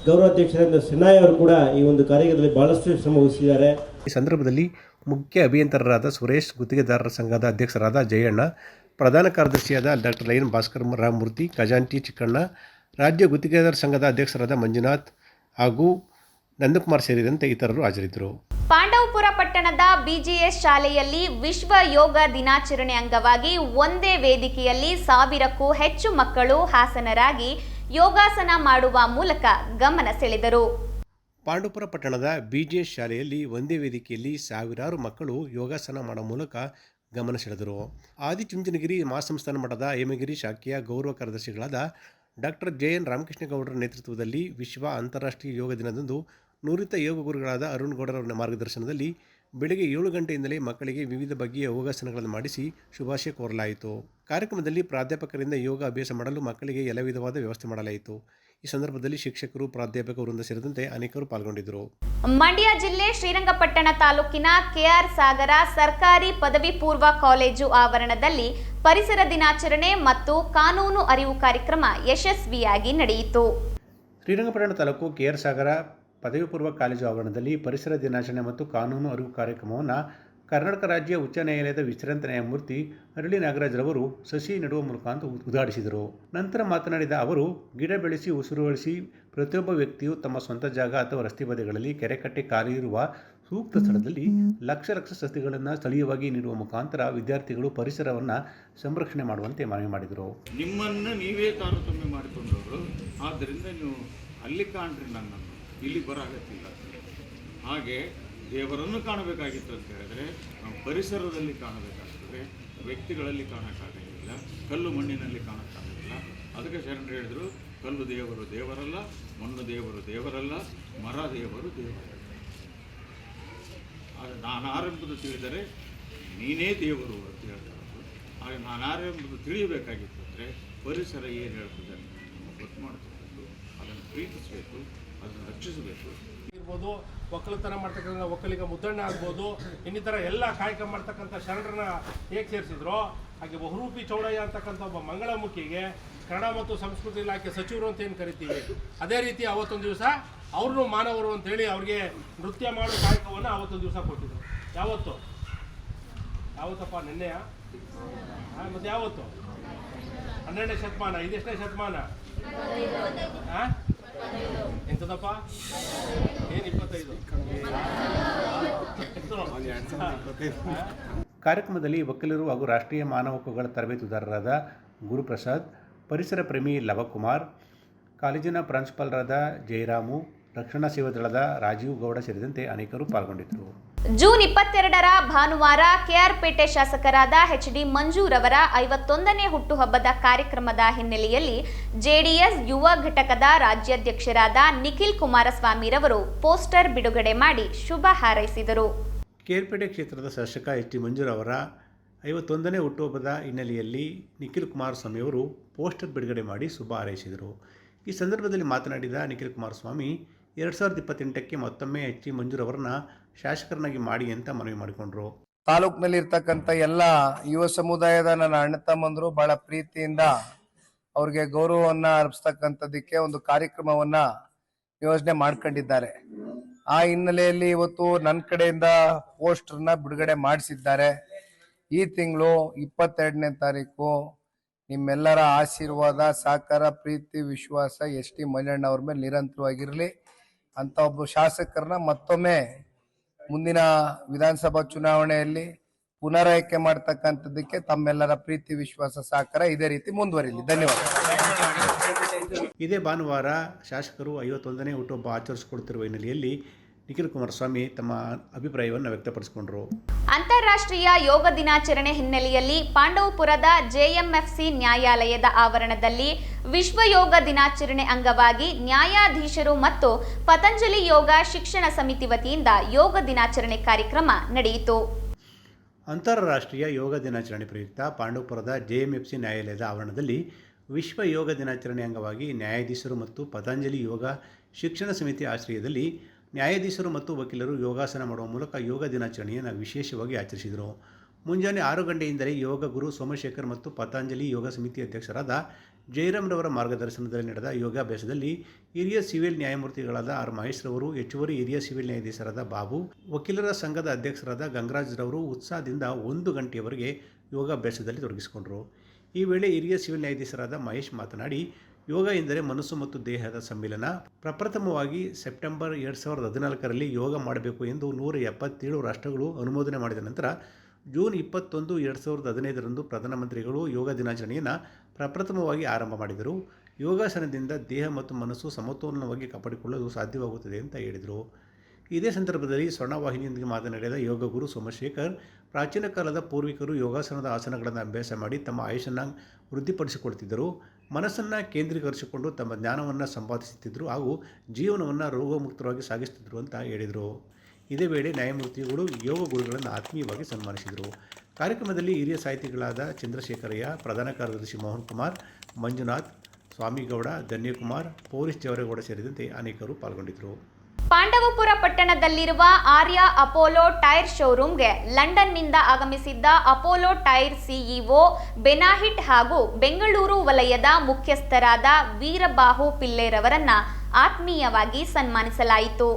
ಗೌರವಾಧ್ಯಕ್ಷರಾದ ಶನಾಯ್ ಅವರು ಕೂಡ ಈ ಒಂದು ಕಾರ್ಯದಲ್ಲಿ ಭಾಳಷ್ಟು ಶ್ರಮ ವಹಿಸಿದ್ದಾರೆ. ಈ ಸಂದರ್ಭದಲ್ಲಿ ಮುಖ್ಯ ಅಭಿಯಂತರರಾದ ಸುರೇಶ್, ಗುತ್ತಿಗೆದಾರರ ಸಂಘದ ಅಧ್ಯಕ್ಷರಾದ ಜಯಣ್ಣ, ಪ್ರಧಾನ ಕಾರ್ಯದರ್ಶಿಯಾದ ಡಾಕ್ಟರ್ ಲೈನ್ ಭಾಸ್ಕರ್ ರಾಮಮೂರ್ತಿ ಖಜಾಂಟಿ ಚಿಕ್ಕಣ್ಣ, ರಾಜ್ಯ ಗುತ್ತಿಗೆದಾರ ಸಂಘದ ಅಧ್ಯಕ್ಷರಾದ ಮಂಜುನಾಥ್ ಹಾಗೂ ನಂದಕುಮಾರ್ ಸೇರಿದಂತೆ ಇತರರು ಹಾಜರಿದ್ದರು. ಪಾಂಡವಪುರ ಪಟ್ಟಣದ ಬಿಜಿಎಸ್ ಶಾಲೆಯಲ್ಲಿ ವಿಶ್ವ ಯೋಗ ದಿನಾಚರಣೆ ಅಂಗವಾಗಿ ಒಂದೇ ವೇದಿಕೆಯಲ್ಲಿ ಸಾವಿರಕ್ಕೂ ಹೆಚ್ಚು ಮಕ್ಕಳು ಹಾಸನರಾಗಿ ಯೋಗಾಸನ ಮಾಡುವ ಮೂಲಕ ಗಮನ ಸೆಳೆದರು. ಪಾಂಡವಪುರ ಪಟ್ಟಣದ ಬಿಜಿಎಸ್ ಶಾಲೆಯಲ್ಲಿ ಒಂದೇ ವೇದಿಕೆಯಲ್ಲಿ ಸಾವಿರಾರು ಮಕ್ಕಳು ಯೋಗಾಸನ ಮಾಡುವ ಮೂಲಕ ಗಮನ ಸೆಳೆದರು. ಆದಿಚುಂಚನಗಿರಿ ಮಹಾಸಂಸ್ಥಾನ ಮಠದ ಹೇಮಗಿರಿ ಶಾಖೆಯ ಗೌರವ ಕಾರ್ಯದರ್ಶಿಗಳಾದ ಡಾಕ್ಟರ್ ಜೆ ಎನ್ ರಾಮಕೃಷ್ಣಗೌಡರ ನೇತೃತ್ವದಲ್ಲಿ ವಿಶ್ವ ಅಂತಾರಾಷ್ಟ್ರೀಯ ಯೋಗ ದಿನದಂದು ನುರಿತ ಯೋಗ ಗುರುಗಳಾದ ಅರುಣ್ ಗೌಡರ ಮಾರ್ಗದರ್ಶನದಲ್ಲಿ ಬೆಳಗ್ಗೆ ಏಳು ಗಂಟೆಯಿಂದಲೇ ಮಕ್ಕಳಿಗೆ ವಿವಿಧ ಬಗೆಯ ಯೋಗಾಸನಗಳನ್ನು ಮಾಡಿಸಿ ಶುಭಾಶಯ ಕೋರಲಾಯಿತು. ಕಾರ್ಯಕ್ರಮದಲ್ಲಿ ಪ್ರಾಧ್ಯಾಪಕರಿಂದ ಯೋಗ ಅಭ್ಯಾಸ ಮಾಡಲು ಮಕ್ಕಳಿಗೆ ಎಲ್ಲ ವಿಧವಾದ ವ್ಯವಸ್ಥೆ ಮಾಡಲಾಯಿತು. ಈ ಸಂದರ್ಭದಲ್ಲಿ ಶಿಕ್ಷಕರು ಪ್ರಾಧ್ಯಾಪಕ ವೃಂದ ಸೇರಿದಂತೆ ಅನೇಕರು ಪಾಲ್ಗೊಂಡಿದ್ದರು. ಮಂಡ್ಯ ಜಿಲ್ಲೆ ಶ್ರೀರಂಗಪಟ್ಟಣ ತಾಲೂಕಿನ ಕೆಆರ್ ಸಾಗರ ಸರ್ಕಾರಿ ಪದವಿ ಪೂರ್ವ ಕಾಲೇಜು ಆವರಣದಲ್ಲಿ ಪರಿಸರ ದಿನಾಚರಣೆ ಮತ್ತು ಕಾನೂನು ಅರಿವು ಕಾರ್ಯಕ್ರಮ ಯಶಸ್ವಿಯಾಗಿ ನಡೆಯಿತು. ಶ್ರೀರಂಗಪಟ್ಟಣ ತಾಲೂಕು ಕೆಆರ್ ಸಾಗರ ಪದವಿ ಪೂರ್ವ ಕಾಲೇಜು ಆವರಣದಲ್ಲಿ ಪರಿಸರ ದಿನಾಚರಣೆ ಮತ್ತು ಕಾನೂನು ಅರಿವು ಕಾರ್ಯಕ್ರಮವನ್ನು ಕರ್ನಾಟಕ ರಾಜ್ಯ ಉಚ್ಚ ನ್ಯಾಯಾಲಯದ ವಿಶ್ರಾಂತ ನ್ಯಾಯಮೂರ್ತಿ ಅರಳಿ ನಾಗರಾಜ್ರವರು ಸಸಿ ನೆಡುವ ಮೂಲಕ ಉದ್ಘಾಟಿಸಿದರು ನಂತರ ಮಾತನಾಡಿದ ಅವರು, ಗಿಡ ಬೆಳೆಸಿ ಉಸಿರುಗೊಳಿಸಿ ಪ್ರತಿಯೊಬ್ಬ ವ್ಯಕ್ತಿಯು ತಮ್ಮ ಸ್ವಂತ ಜಾಗ ಅಥವಾ ರಸ್ತೆ ಬದಿಗಳಲ್ಲಿ ಕೆರೆ ಕಟ್ಟೆ ಖಾಲಿ ಇರುವ ಸೂಕ್ತ ಸ್ಥಳದಲ್ಲಿ ಲಕ್ಷ ಲಕ್ಷ ಸಸಿಗಳನ್ನು ಸ್ಥಳೀಯವಾಗಿ ನೀಡುವ ಮುಖಾಂತರ ವಿದ್ಯಾರ್ಥಿಗಳು ಪರಿಸರವನ್ನು ಸಂರಕ್ಷಣೆ ಮಾಡುವಂತೆ ಮನವಿ ಮಾಡಿದರು. ನಿಮ್ಮನ್ನು ನೀವೇ ತಾರತಮ್ಯ ಮಾಡಿಕೊಂಡವರು. ಆದ್ದರಿಂದ ನೀವು ಅಲ್ಲಿ ಕಾಣ್ರಿ ನನ್ನನ್ನು. ಇಲ್ಲಿ ಬರಾಗತ್ತಿಲ್ಲ ಹಾಗೆ ದೇವರನ್ನು ಕಾಣಬೇಕಾಗಿತ್ತು ಅಂತ ಹೇಳಿದ್ರೆ, ನಾವು ಪರಿಸರದಲ್ಲಿ ಕಾಣಬೇಕಾಗ್ತದೆ, ವ್ಯಕ್ತಿಗಳಲ್ಲಿ ಕಾಣಕ್ಕಾಗಂಗಿಲ್ಲ ಕಲ್ಲು ಮಣ್ಣಿನಲ್ಲಿ ಕಾಣಕ್ಕಾಗಲ್ಲ ಅದಕ್ಕೆ ಶರಣರು ಹೇಳಿದ್ರು, ಕಲ್ಲು ದೇವರು ದೇವರಲ್ಲ, ಮಣ್ಣು ದೇವರು ದೇವರಲ್ಲ, ಮರ ದೇವರು ದೇವರಲ್ಲ. ಆದರೆ ನಾನಾರೆಂಬುದು ತಿಳಿದರೆ, ನೀನೇ ದೇವರು ಅಂತ ಹೇಳ್ತಾರೆ ಆದರೆ ನಾನಾರೆಂಬುದು ತಿಳಿಯಬೇಕಾಗಿತ್ತು ಅಂದರೆ, ಪರಿಸರ ಏನು ಹೇಳ್ತದೆ ಗೊತ್ತು ಮಾಡ್ತಕ್ಕಂಥದ್ದು ಅದನ್ನು ಪ್ರೀತಿಸಬೇಕು. ರಕ್ಷಿಸಬೇಕು ಇರ್ಬೋದು ಒಕ್ಕಲತನ ಮಾಡ್ತಕ್ಕಂಥ ಒಕ್ಕಲಿಗ ಮುದ್ದಣ್ಣ ಆಗ್ಬೋದು, ಇನ್ನಿತರ ಎಲ್ಲ ಕಾಯಕ ಮಾಡ್ತಕ್ಕಂಥ ಶರಣರನ್ನ ಹೇಗೆ ಸೇರಿಸಿದ್ರು, ಹಾಗೆ ಬಹುರೂಪಿ ಚೌಡಯ್ಯ ಅಂತಕ್ಕಂಥ ಒಬ್ಬ ಮಂಗಳಮುಖಿಗೆ ಕನ್ನಡ ಮತ್ತು ಸಂಸ್ಕೃತಿ ಇಲಾಖೆ ಸಚಿವರು ಅಂತ ಏನು ಕರಿತೀವಿ? ಅದೇ ರೀತಿ ಅವತ್ತೊಂದು ದಿವಸ ಅವ್ರನ್ನೂ ಮಾನವರು ಅಂತೇಳಿ ಅವ್ರಿಗೆ ನೃತ್ಯ ಮಾಡೋ ಕಾಯಕವನ್ನು ಅವತ್ತೊಂದು ದಿವಸ ಕೊಟ್ಟಿದ್ರು. ಯಾವತ್ತು? ಯಾವತ್ತಪ್ಪ? ನಿನ್ನೆಯ? ಮತ್ತೆ ಯಾವತ್ತು? ಹನ್ನೆರಡನೇ ಶತಮಾನ ಇದೆಷ್ಟನೇ ಶತಮಾನ? ಹಾಂ? ಎಂತದಪ್ಪ? ಏನು ಇಪ್ಪತ್ತೈದು? ಕಾರ್ಯಕ್ರಮದಲ್ಲಿ ವಕೀಲರು ಹಾಗೂ ರಾಷ್ಟ್ರೀಯ ಮಾನವ ಹಕ್ಕುಗಳ ತರಬೇತುದಾರರಾದ ಗುರುಪ್ರಸಾದ್, ಪರಿಸರ ಪ್ರೇಮಿ ಲವಕುಮಾರ್, ಕಾಲೇಜಿನ ಪ್ರಾಂಶುಪಾಲರಾದ ಜಯರಾಮು, ರಕ್ಷಣಾ ಸೇವಾ ದಳದ ರಾಜೀವ್ ಗೌಡ ಸೇರಿದಂತೆ ಅನೇಕರು ಪಾಲ್ಗೊಂಡಿದ್ದರು. ಜೂನ್ ಇಪ್ಪತ್ತೆರಡರ ಭಾನುವಾರ ಕೆಆರ್ಪೇಟೆ ಶಾಸಕರಾದ ಎಚ್ ಡಿ ಮಂಜೂರವರ ಐವತ್ತೊಂದನೇ ಹುಟ್ಟುಹಬ್ಬದ ಕಾರ್ಯಕ್ರಮದ ಹಿನ್ನೆಲೆಯಲ್ಲಿ ಜೆಡಿಎಸ್ ಯುವ ಘಟಕದ ರಾಜ್ಯಾಧ್ಯಕ್ಷರಾದ ನಿಖಿಲ್ ಕುಮಾರಸ್ವಾಮಿರವರು ಪೋಸ್ಟರ್ ಬಿಡುಗಡೆ ಮಾಡಿ ಶುಭ ಹಾರೈಸಿದರು. ಕೆಆರ್ಪೇಟೆ ಕ್ಷೇತ್ರದ ಶಾಸಕ ಎಚ್ ಡಿ ಅವರ ಐವತ್ತೊಂದನೇ ಹುಟ್ಟುಹಬ್ಬದ ಹಿನ್ನೆಲೆಯಲ್ಲಿ ನಿಖಿಲ್ ಕುಮಾರಸ್ವಾಮಿಯವರು ಪೋಸ್ಟರ್ ಬಿಡುಗಡೆ ಮಾಡಿ ಶುಭ ಹಾರೈಸಿದರು. ಈ ಸಂದರ್ಭದಲ್ಲಿ ಮಾತನಾಡಿದ ನಿಖಿಲ್ ಕುಮಾರಸ್ವಾಮಿ, ಎರಡು ಸಾವಿರದ ಇಪ್ಪತ್ತೆಂಟಕ್ಕೆ ಮತ್ತೊಮ್ಮೆ ಎಚ್ ಡಿ ಮಂಜೂರ್ ಅವರನ್ನ ಶಾಸಕರನ್ನಾಗಿ ಮಾಡಿ ಅಂತ ಮನವಿ ಮಾಡಿಕೊಂಡ್ರು. ತಾಲೂಕಿನಲ್ಲಿ ಇರ್ತಕ್ಕಂಥ ಎಲ್ಲ ಯುವ ಸಮುದಾಯದ ನನ್ನ ಅಣ್ಣ ತಮ್ಮಂದರು ಬಹಳ ಪ್ರೀತಿಯಿಂದ ಅವ್ರಿಗೆ ಗೌರವವನ್ನು ಅರ್ಪಿಸ್ತಕ್ಕಂಥದ್ದಕ್ಕೆ ಒಂದು ಕಾರ್ಯಕ್ರಮವನ್ನ ಯೋಜನೆ ಮಾಡ್ಕೊಂಡಿದ್ದಾರೆ. ಆ ಹಿನ್ನೆಲೆಯಲ್ಲಿ ಇವತ್ತು ನನ್ನ ಕಡೆಯಿಂದ ಪೋಸ್ಟರ್ನ ಬಿಡುಗಡೆ ಮಾಡಿಸಿದ್ದಾರೆ. ಈ ತಿಂಗಳು ಇಪ್ಪತ್ತೆರಡನೇ ತಾರೀಕು ನಿಮ್ಮೆಲ್ಲರ ಆಶೀರ್ವಾದ, ಸಹಕಾರ, ಪ್ರೀತಿ, ವಿಶ್ವಾಸ ಎಸ್ ಟಿ ಮಲ್ಲಣ್ಣ ಅವ್ರ ಮೇಲೆ ನಿರಂತರವಾಗಿರಲಿ. ಅಂತ ಒಬ್ಬ ಶಾಸಕರನ್ನ ಮತ್ತೊಮ್ಮೆ ಮುಂದಿನ ವಿಧಾನಸಭಾ ಚುನಾವಣೆಯಲ್ಲಿ ಪುನರಾಯ್ಕೆ ಮಾಡ್ತಕ್ಕಂಥದ್ದಕ್ಕೆ ತಮ್ಮೆಲ್ಲರ ಪ್ರೀತಿ, ವಿಶ್ವಾಸ ಸಹಕಾರ ಇದೇ ರೀತಿ ಮುಂದುವರಿಲಿ. ಧನ್ಯವಾದ. ಇದೇ ಭಾನುವಾರ ಶಾಸಕರು ಐವತ್ತೊಂದನೇ ಹುಟ್ಟುಹಬ್ಬ ಆಚರಿಸಿಕೊಳ್ತಿರುವ ಹಿನ್ನೆಲೆಯಲ್ಲಿ ನಿಖಿಲ್ ಕುಮಾರಸ್ವಾಮಿ ತಮ್ಮ ಅಭಿಪ್ರಾಯವನ್ನು ವ್ಯಕ್ತಪಡಿಸಿಕೊಂಡರು. ಅಂತಾರಾಷ್ಟ್ರೀಯ ಯೋಗ ದಿನಾಚರಣೆ ಹಿನ್ನೆಲೆಯಲ್ಲಿ ಪಾಂಡವಪುರದ ಜೆಎಂಎಫ್ಸಿ ನ್ಯಾಯಾಲಯದ ಆವರಣದಲ್ಲಿ ವಿಶ್ವ ಯೋಗ ದಿನಾಚರಣೆ ಅಂಗವಾಗಿ ನ್ಯಾಯಾಧೀಶರು ಮತ್ತು ಪತಂಜಲಿ ಯೋಗ ಶಿಕ್ಷಣ ಸಮಿತಿ ವತಿಯಿಂದ ಯೋಗ ದಿನಾಚರಣೆ ಕಾರ್ಯಕ್ರಮ ನಡೆಯಿತು. ಅಂತಾರಾಷ್ಟ್ರೀಯ ಯೋಗ ದಿನಾಚರಣೆ ಪ್ರಯುಕ್ತ ಪಾಂಡವಪುರದ ಜೆಎಂಎಫ್ಸಿ ನ್ಯಾಯಾಲಯದ ಆವರಣದಲ್ಲಿ ವಿಶ್ವ ಯೋಗ ದಿನಾಚರಣೆ ಅಂಗವಾಗಿ ನ್ಯಾಯಾಧೀಶರು ಮತ್ತು ಪತಂಜಲಿ ಯೋಗ ಶಿಕ್ಷಣ ಸಮಿತಿ ಆಶ್ರಯದಲ್ಲಿ ನ್ಯಾಯಾಧೀಶರು ಮತ್ತು ವಕೀಲರು ಯೋಗಾಸನ ಮಾಡುವ ಮೂಲಕ ಯೋಗ ದಿನಾಚರಣೆಯನ್ನು ವಿಶೇಷವಾಗಿ ಆಚರಿಸಿದರು. ಮುಂಜಾನೆ ಆರು ಗಂಟೆಯಿಂದಲೇ ಯೋಗ ಗುರು ಸೋಮಶೇಖರ್ ಮತ್ತು ಪತಾಂಜಲಿ ಯೋಗ ಸಮಿತಿ ಅಧ್ಯಕ್ಷರಾದ ಜಯರಾಮ್ರವರ ಮಾರ್ಗದರ್ಶನದಲ್ಲಿ ನಡೆದ ಯೋಗಾಭ್ಯಾಸದಲ್ಲಿ ಹಿರಿಯ ಸಿವಿಲ್ ನ್ಯಾಯಮೂರ್ತಿಗಳಾದ ಆರ್ ಮಹೇಶ್ರವರು, ಹೆಚ್ಚುವರಿ ಹಿರಿಯ ಸಿವಿಲ್ ನ್ಯಾಯಾಧೀಶರಾದ ಬಾಬು, ವಕೀಲರ ಸಂಘದ ಅಧ್ಯಕ್ಷರಾದ ಗಂಗರಾಜ್ರವರು ಉತ್ಸಾಹದಿಂದ ಒಂದು ಗಂಟೆಯವರೆಗೆ ಯೋಗಾಭ್ಯಾಸದಲ್ಲಿ ತೊಡಗಿಸಿಕೊಂಡರು. ಈ ವೇಳೆ ಹಿರಿಯ ಸಿವಿಲ್ ನ್ಯಾಯಾಧೀಶರಾದ ಮಹೇಶ್ ಮಾತನಾಡಿ ಯೋಗ ಎಂದರೆ ಮನಸ್ಸು ಮತ್ತು ದೇಹದ ಸಮ್ಮಿಲನ. ಪ್ರಪ್ರಥಮವಾಗಿ ಸೆಪ್ಟೆಂಬರ್ ಎರಡು ಸಾವಿರದ ಹದಿನಾಲ್ಕರಲ್ಲಿ ಯೋಗ ಮಾಡಬೇಕು ಎಂದು ನೂರ ಎಪ್ಪತ್ತೇಳು ರಾಷ್ಟ್ರಗಳು ಅನುಮೋದನೆ ಮಾಡಿದ ನಂತರ, ಜೂನ್ ಇಪ್ಪತ್ತೊಂದು ಎರಡು ಸಾವಿರದ ಹದಿನೈದರಂದು ಪ್ರಧಾನಮಂತ್ರಿಗಳು ಯೋಗ ದಿನಾಚರಣೆಯನ್ನು ಪ್ರಪ್ರಥಮವಾಗಿ ಆರಂಭ ಮಾಡಿದರು. ಯೋಗಾಸನದಿಂದ ದೇಹ ಮತ್ತು ಮನಸ್ಸು ಸಮತೋಲನವಾಗಿ ಕಾಪಾಡಿಕೊಳ್ಳಲು ಸಾಧ್ಯವಾಗುತ್ತದೆ ಅಂತ ಹೇಳಿದರು. ಇದೇ ಸಂದರ್ಭದಲ್ಲಿ ಸ್ವರ್ಣವಾಹಿನಿಯೊಂದಿಗೆ ಮಾತನಾಡಿದ ಯೋಗ ಗುರು ಸೋಮಶೇಖರ್, ಪ್ರಾಚೀನ ಕಾಲದ ಪೂರ್ವಿಕರು ಯೋಗಾಸನದ ಆಸನಗಳನ್ನು ಅಭ್ಯಾಸ ಮಾಡಿ ತಮ್ಮ ಆಯುಷನ್ನು ವೃದ್ಧಿಪಡಿಸಿಕೊಳ್ತಿದ್ದರು. ಮನಸ್ಸನ್ನು ಕೇಂದ್ರೀಕರಿಸಿಕೊಂಡು ತಮ್ಮ ಜ್ಞಾನವನ್ನು ಸಂಪಾದಿಸುತ್ತಿದ್ದರು ಹಾಗೂ ಜೀವನವನ್ನು ರೋಗಮುಕ್ತವಾಗಿ ಸಾಗಿಸುತ್ತಿದ್ದರು ಅಂತ ಹೇಳಿದರು. ಇದೇ ವೇಳೆ ನ್ಯಾಯಮೂರ್ತಿಗಳು ಯೋಗ ಗುರುಗಳನ್ನು ಆತ್ಮೀಯವಾಗಿ ಸನ್ಮಾನಿಸಿದರು. ಕಾರ್ಯಕ್ರಮದಲ್ಲಿ ಹಿರಿಯ ಸಾಹಿತಿಗಳಾದ ಚಂದ್ರಶೇಖರಯ್ಯ, ಪ್ರಧಾನ ಕಾರ್ಯದರ್ಶಿ ಮೋಹನ್ ಕುಮಾರ್, ಮಂಜುನಾಥ್, ಸ್ವಾಮಿಗೌಡ, ಧನ್ಯಕುಮಾರ್, ಪೊಲೀಸ್ ಜವರೇಗೌಡ ಸೇರಿದಂತೆ ಅನೇಕರು ಪಾಲ್ಗೊಂಡಿದ್ದರು ಪಾಂಡವಪುರ ಪಟ್ಟಣದಲ್ಲಿರುವ ಆರ್ಯ ಅಪೋಲೋ ಟೈರ್ ಶೋರೂಮ್ಗೆ ಲಂಡನ್ನಿಂದ ಆಗಮಿಸಿದ್ದ ಅಪೋಲೋ ಟೈರ್ ಸಿಇಒ ಬೆನಾಹಿಟ್ ಹಾಗೂ ಬೆಂಗಳೂರು ವಲಯದ ಮುಖ್ಯಸ್ಥರಾದ ವೀರಬಾಹು ಪಿಲ್ಲೇರವರನ್ನ ಆತ್ಮೀಯವಾಗಿ ಸನ್ಮಾನಿಸಲಾಯಿತು.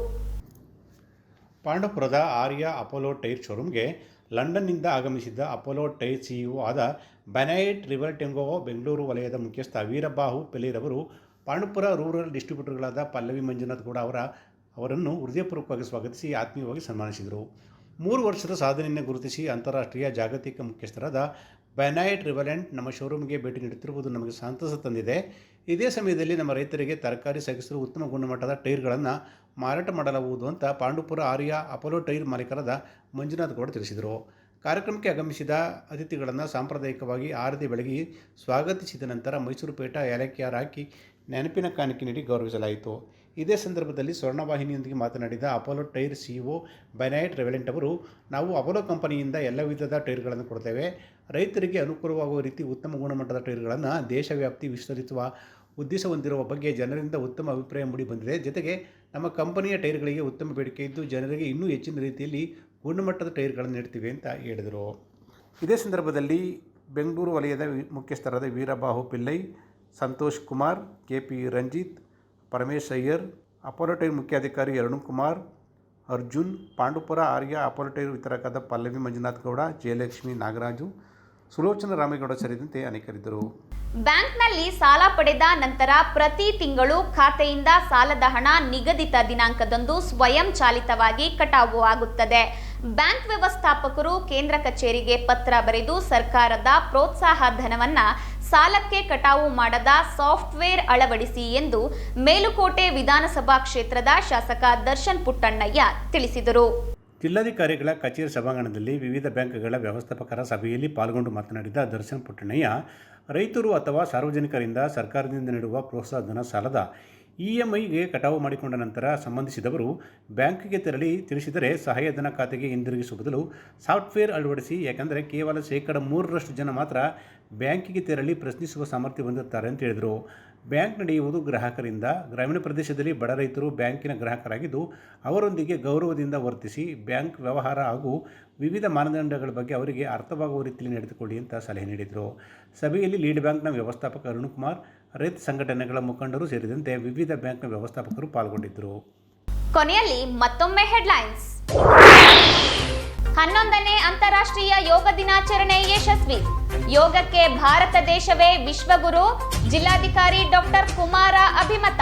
ಪಾಂಡವಪುರದ ಆರ್ಯ ಅಪೋಲೋ ಟೈರ್ ಶೋರೂಮ್ಗೆ ಲಂಡನ್ನಿಂದ ಆಗಮಿಸಿದ್ದ ಅಪೋಲೋ ಟೈರ್ ಸಿಇಒ ಆದ ಬೆನೈಟ್ ರಿವರ್ಟೆಂಗೋ ಬೆಂಗಳೂರು ವಲಯದ ಮುಖ್ಯಸ್ಥ ವೀರಬಾಹು ಪಿಲ್ಲೇರವರು ಪಾಂಡವಪುರ ರೂರಲ್ ಡಿಸ್ಟ್ರಿಬ್ಯೂಟರ್ಗಳಾದ ಪಲ್ಲವಿ ಮಂಜುನಾಥ್ ಗೌಡ ಅವರ ಅವರನ್ನು ಹೃದಯಪೂರ್ವಕವಾಗಿ ಸ್ವಾಗತಿಸಿ ಆತ್ಮೀಯವಾಗಿ ಸನ್ಮಾನಿಸಿದರು. ಮೂರು ವರ್ಷದ ಸಾಧನೆಯನ್ನು ಗುರುತಿಸಿ ಅಂತಾರಾಷ್ಟ್ರೀಯ ಜಾಗತಿಕ ಮುಖ್ಯಸ್ಥರಾದ ಬೆನೈಟ್ ರಿವಲೆಂಟ್ ನಮ್ಮ ಶೋರೂಮ್ಗೆ ಭೇಟಿ ನೀಡುತ್ತಿರುವುದು ನಮಗೆ ಸಂತಸ ತಂದಿದೆ. ಇದೇ ಸಮಯದಲ್ಲಿ ನಮ್ಮ ರೈತರಿಗೆ ತರಕಾರಿ ಸಾಗಿಸಲು ಉತ್ತಮ ಗುಣಮಟ್ಟದ ಟೈರ್ಗಳನ್ನು ಮಾರಾಟ ಮಾಡಲಾಗುವುದು ಅಂತ ಪಾಂಡುಪುರ ಆರ್ಯ ಅಪೋಲೋ ಟೈರ್ ಮಾಲೀಕರಾದ ಮಂಜುನಾಥ್ ಗೌಡ ತಿಳಿಸಿದರು. ಕಾರ್ಯಕ್ರಮಕ್ಕೆ ಆಗಮಿಸಿದ ಅತಿಥಿಗಳನ್ನು ಸಾಂಪ್ರದಾಯಿಕವಾಗಿ ಆರತಿ ಬೆಳಗಿ ಸ್ವಾಗತಿಸಿದ ನಂತರ ಮೈಸೂರು ಪೇಟ ಏಲಕ್ಕಿಯ ಹಾಕಿ ನೆನಪಿನ ಕಾಣಿಕೆ ನೀಡಿ ಗೌರವಿಸಲಾಯಿತು. ಇದೇ ಸಂದರ್ಭದಲ್ಲಿ ಸ್ವರ್ಣವಾಹಿನಿಯೊಂದಿಗೆ ಮಾತನಾಡಿದ Apollo tyre CEO Benoit Revelant ಅವರು, ನಾವು ಅಪೋಲೋ ಕಂಪನಿಯಿಂದ ಎಲ್ಲ ವಿಧದ ಟೈರ್ಗಳನ್ನು ಕೊಡ್ತೇವೆ ರೈತರಿಗೆ ಅನುಕೂಲವಾಗುವ ರೀತಿ ಉತ್ತಮ ಗುಣಮಟ್ಟದ ಟೈರ್ಗಳನ್ನು ದೇಶವ್ಯಾಪ್ತಿ ವಿಸ್ತರಿಸುವ ಉದ್ದೇಶ ಹೊಂದಿರುವ ಬಗ್ಗೆ ಜನರಿಂದ ಉತ್ತಮ ಅಭಿಪ್ರಾಯ ಮೂಡಿ ಬಂದಿದೆ. ಜೊತೆಗೆ ನಮ್ಮ ಕಂಪನಿಯ ಟೈರ್ಗಳಿಗೆ ಉತ್ತಮ ಬೇಡಿಕೆ ಇದ್ದು, ಜನರಿಗೆ ಇನ್ನೂ ಹೆಚ್ಚಿನ ರೀತಿಯಲ್ಲಿ ಗುಣಮಟ್ಟದ ಟೈರ್ಗಳನ್ನು ನೀಡ್ತೀವಿ ಅಂತ ಹೇಳಿದರು. ಇದೇ ಸಂದರ್ಭದಲ್ಲಿ ಬೆಂಗಳೂರು ವಲಯದ ಮುಖ್ಯಸ್ಥರಾದ Veerabahu Pillai, Santosh Kumar, K P Ranjith Paramesh Iyer operator tyre ಮುಖ್ಯಾಧಿಕಾರಿ ಅರುಣ್ ಕುಮಾರ್ ಅರ್ಜುನ್, ಪಾಂಡುಪುರ ಆರ್ಯ ಅಪೋಲೋ ವಿತರಕದ ಪಲ್ಲವಿ ಮಂಜುನಾಥ್ ಗೌಡ, ಜಯಲಕ್ಷ್ಮಿ ನಾಗರಾಜು, ಸುಲೋಚನ ರಾಮೇಗೌಡ ಸೇರಿದಂತೆ ಅನೇಕರಿದ್ದರು. ಬ್ಯಾಂಕ್ನಲ್ಲಿ ಸಾಲ ಪಡೆದ ನಂತರ ಪ್ರತಿ ತಿಂಗಳು ಖಾತೆಯಿಂದ ಸಾಲದ ಹಣ ನಿಗದಿತ ದಿನಾಂಕದಂದು ಸ್ವಯಂ ಚಾಲಿತವಾಗಿ ಕಟಾವು ಆಗುತ್ತದೆ. ಬ್ಯಾಂಕ್ ವ್ಯವಸ್ಥಾಪಕರು ಕೇಂದ್ರ ಕಚೇರಿಗೆ ಪತ್ರ ಬರೆದು ಸರ್ಕಾರದ ಪ್ರೋತ್ಸಾಹ ಧನವನ್ನ ಸಾಲಕ್ಕೆ ಕಟಾವು ಮಾಡದ ಸಾಫ್ಟ್ವೇರ್ ಅಳವಡಿಸಿ ಎಂದು ಮೇಲುಕೋಟೆ ವಿಧಾನಸಭಾ ಕ್ಷೇತ್ರದ ಶಾಸಕ ದರ್ಶನ್ ಪುಟ್ಟಣ್ಣಯ್ಯ ತಿಳಿಸಿದರು. ಜಿಲ್ಲಾಧಿಕಾರಿಗಳ ಕಚೇರಿ ಸಭಾಂಗಣದಲ್ಲಿ ವಿವಿಧ ಬ್ಯಾಂಕ್ಗಳ ವ್ಯವಸ್ಥಾಪಕರ ಸಭೆಯಲ್ಲಿ ಪಾಲ್ಗೊಂಡು ಮಾತನಾಡಿದ ದರ್ಶನ್ ಪುಟ್ಟಣ್ಣಯ್ಯ, ರೈತರು ಅಥವಾ ಸಾರ್ವಜನಿಕರಿಂದ ಸರ್ಕಾರದಿಂದ ನೀಡುವ ಪ್ರೋತ್ಸಾಹಧನ ಸಾಲದ ಇ ಎಂ ಐಗೆ ಕಟಾವು ಮಾಡಿಕೊಂಡ ನಂತರ ಸಂಬಂಧಿಸಿದವರು ಬ್ಯಾಂಕಿಗೆ ತೆರಳಿ ತಿಳಿಸಿದರೆ ಸಹಾಯಧನ ಖಾತೆಗೆ ಹಿಂದಿರುಗಿಸುವ ಬದಲು ಸಾಫ್ಟ್ವೇರ್ ಅಳವಡಿಸಿ, ಯಾಕೆಂದರೆ ಕೇವಲ ಶೇಕಡ ಮೂರರಷ್ಟು ಜನ ಮಾತ್ರ ಬ್ಯಾಂಕಿಗೆ ತೆರಳಿ ಪ್ರಶ್ನಿಸುವ ಸಾಮರ್ಥ್ಯ ಹೊಂದಿರುತ್ತಾರೆ ಅಂತ ಹೇಳಿದರು. ಬ್ಯಾಂಕ್ ನಡೆಯುವುದು ಗ್ರಾಹಕರಿಂದ. ಗ್ರಾಮೀಣ ಪ್ರದೇಶದಲ್ಲಿ ಬಡ ರೈತರು ಬ್ಯಾಂಕಿನ ಗ್ರಾಹಕರಾಗಿದ್ದು, ಅವರೊಂದಿಗೆ ಗೌರವದಿಂದ ವರ್ತಿಸಿ ಬ್ಯಾಂಕ್ ವ್ಯವಹಾರ ಹಾಗೂ ವಿವಿಧ ಮಾನದಂಡಗಳ ಬಗ್ಗೆ ಅವರಿಗೆ ಅರ್ಥವಾಗುವ ರೀತಿಯಲ್ಲಿ ನಡೆದುಕೊಳ್ಳಿ ಅಂತ ಸಲಹೆ ನೀಡಿದರು. ಸಭೆಯಲ್ಲಿ ಲೀಡ್ ಬ್ಯಾಂಕ್ನ ವ್ಯವಸ್ಥಾಪಕ ಅರುಣ್ಕುಮಾರ್, ರೈತ ಸಂಘಟನೆಗಳ ಮುಖಂಡರು ಸೇರಿದಂತೆ ವಿವಿಧ ಬ್ಯಾಂಕ್ನ ವ್ಯವಸ್ಥಾಪಕರು ಪಾಲ್ಗೊಂಡಿದ್ದರು. ಕೊನೆಯಲ್ಲಿ ಮತ್ತೊಮ್ಮೆ ಹೆಡ್ಲೈನ್ಸ್. ಹನ್ನೊಂದನೇ ಅಂತಾರಾಷ್ಟ್ರೀಯ ಯೋಗ ದಿನಾಚರಣೆ ಯಶಸ್ವಿ. ಯೋಗಕ್ಕೆ ಭಾರತ ದೇಶವೇ ವಿಶ್ವಗುರು, ಜಿಲ್ಲಾಧಿಕಾರಿ ಡಾಕ್ಟರ್ ಕುಮಾರ ಅಭಿಮತ.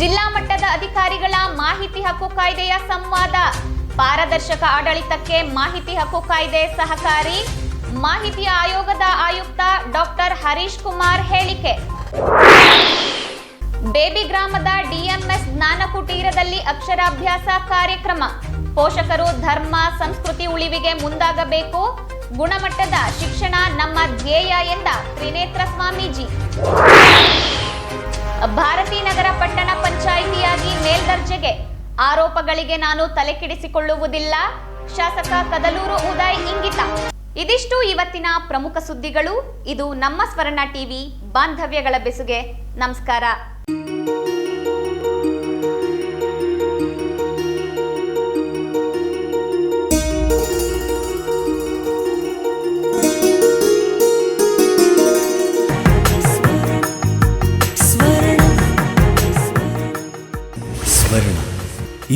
ಜಿಲ್ಲಾ ಮಟ್ಟದ ಅಧಿಕಾರಿಗಳ ಮಾಹಿತಿ ಹಕ್ಕು ಕಾಯ್ದೆಯ ಸಂವಾದ. ಪಾರದರ್ಶಕ ಆಡಳಿತಕ್ಕೆ ಮಾಹಿತಿ ಹಕ್ಕು ಕಾಯ್ದೆ ಸಹಕಾರಿ. ಮಾಹಿತಿ ಆಯೋಗದ ಆಯುಕ್ತ ಡಾಕ್ಟರ್ ಹರೀಶ್ ಕುಮಾರ್ ಹೇಳಿಕೆ. ಬೇಬಿ ಗ್ರಾಮದ ಡಿಎಂಎಸ್ ಜ್ಞಾನ ಕುಟೀರದಲ್ಲಿ ಅಕ್ಷರಾಭ್ಯಾಸ ಕಾರ್ಯಕ್ರಮ. ಪೋಷಕರು ಧರ್ಮ, ಸಂಸ್ಕೃತಿ ಉಳಿವಿಗೆ ಮುಂದಾಗಬೇಕು. ಗುಣಮಟ್ಟದ ಶಿಕ್ಷಣ ನಮ್ಮ ಧ್ಯೇಯ ಎಂದ ತ್ರಿನೇತ್ರ ಸ್ವಾಮೀಜಿ. ಭಾರತೀನಗರ ಪಟ್ಟಣ ಪಂಚಾಯಿತಿಯಾಗಿ ಮೇಲ್ದರ್ಜೆಗೆ ಆರೋಪಗಳಿಗೆ ನಾನು ತಲೆಕೆಡಿಸಿಕೊಳ್ಳುವುದಿಲ್ಲ. ಶಾಸಕ ಕದಲೂರು ಉದಯ್ ಇಂಗಿತ. ಇದಿಷ್ಟು ಇವತ್ತಿನ ಪ್ರಮುಖ ಸುದ್ದಿಗಳು. ಇದು ನಮ್ಮ ಸ್ವರ್ಣ ಟಿವಿ ಬಾಂಧವ್ಯಗಳ ಬೆಸುಗೆ. ನಮಸ್ಕಾರ.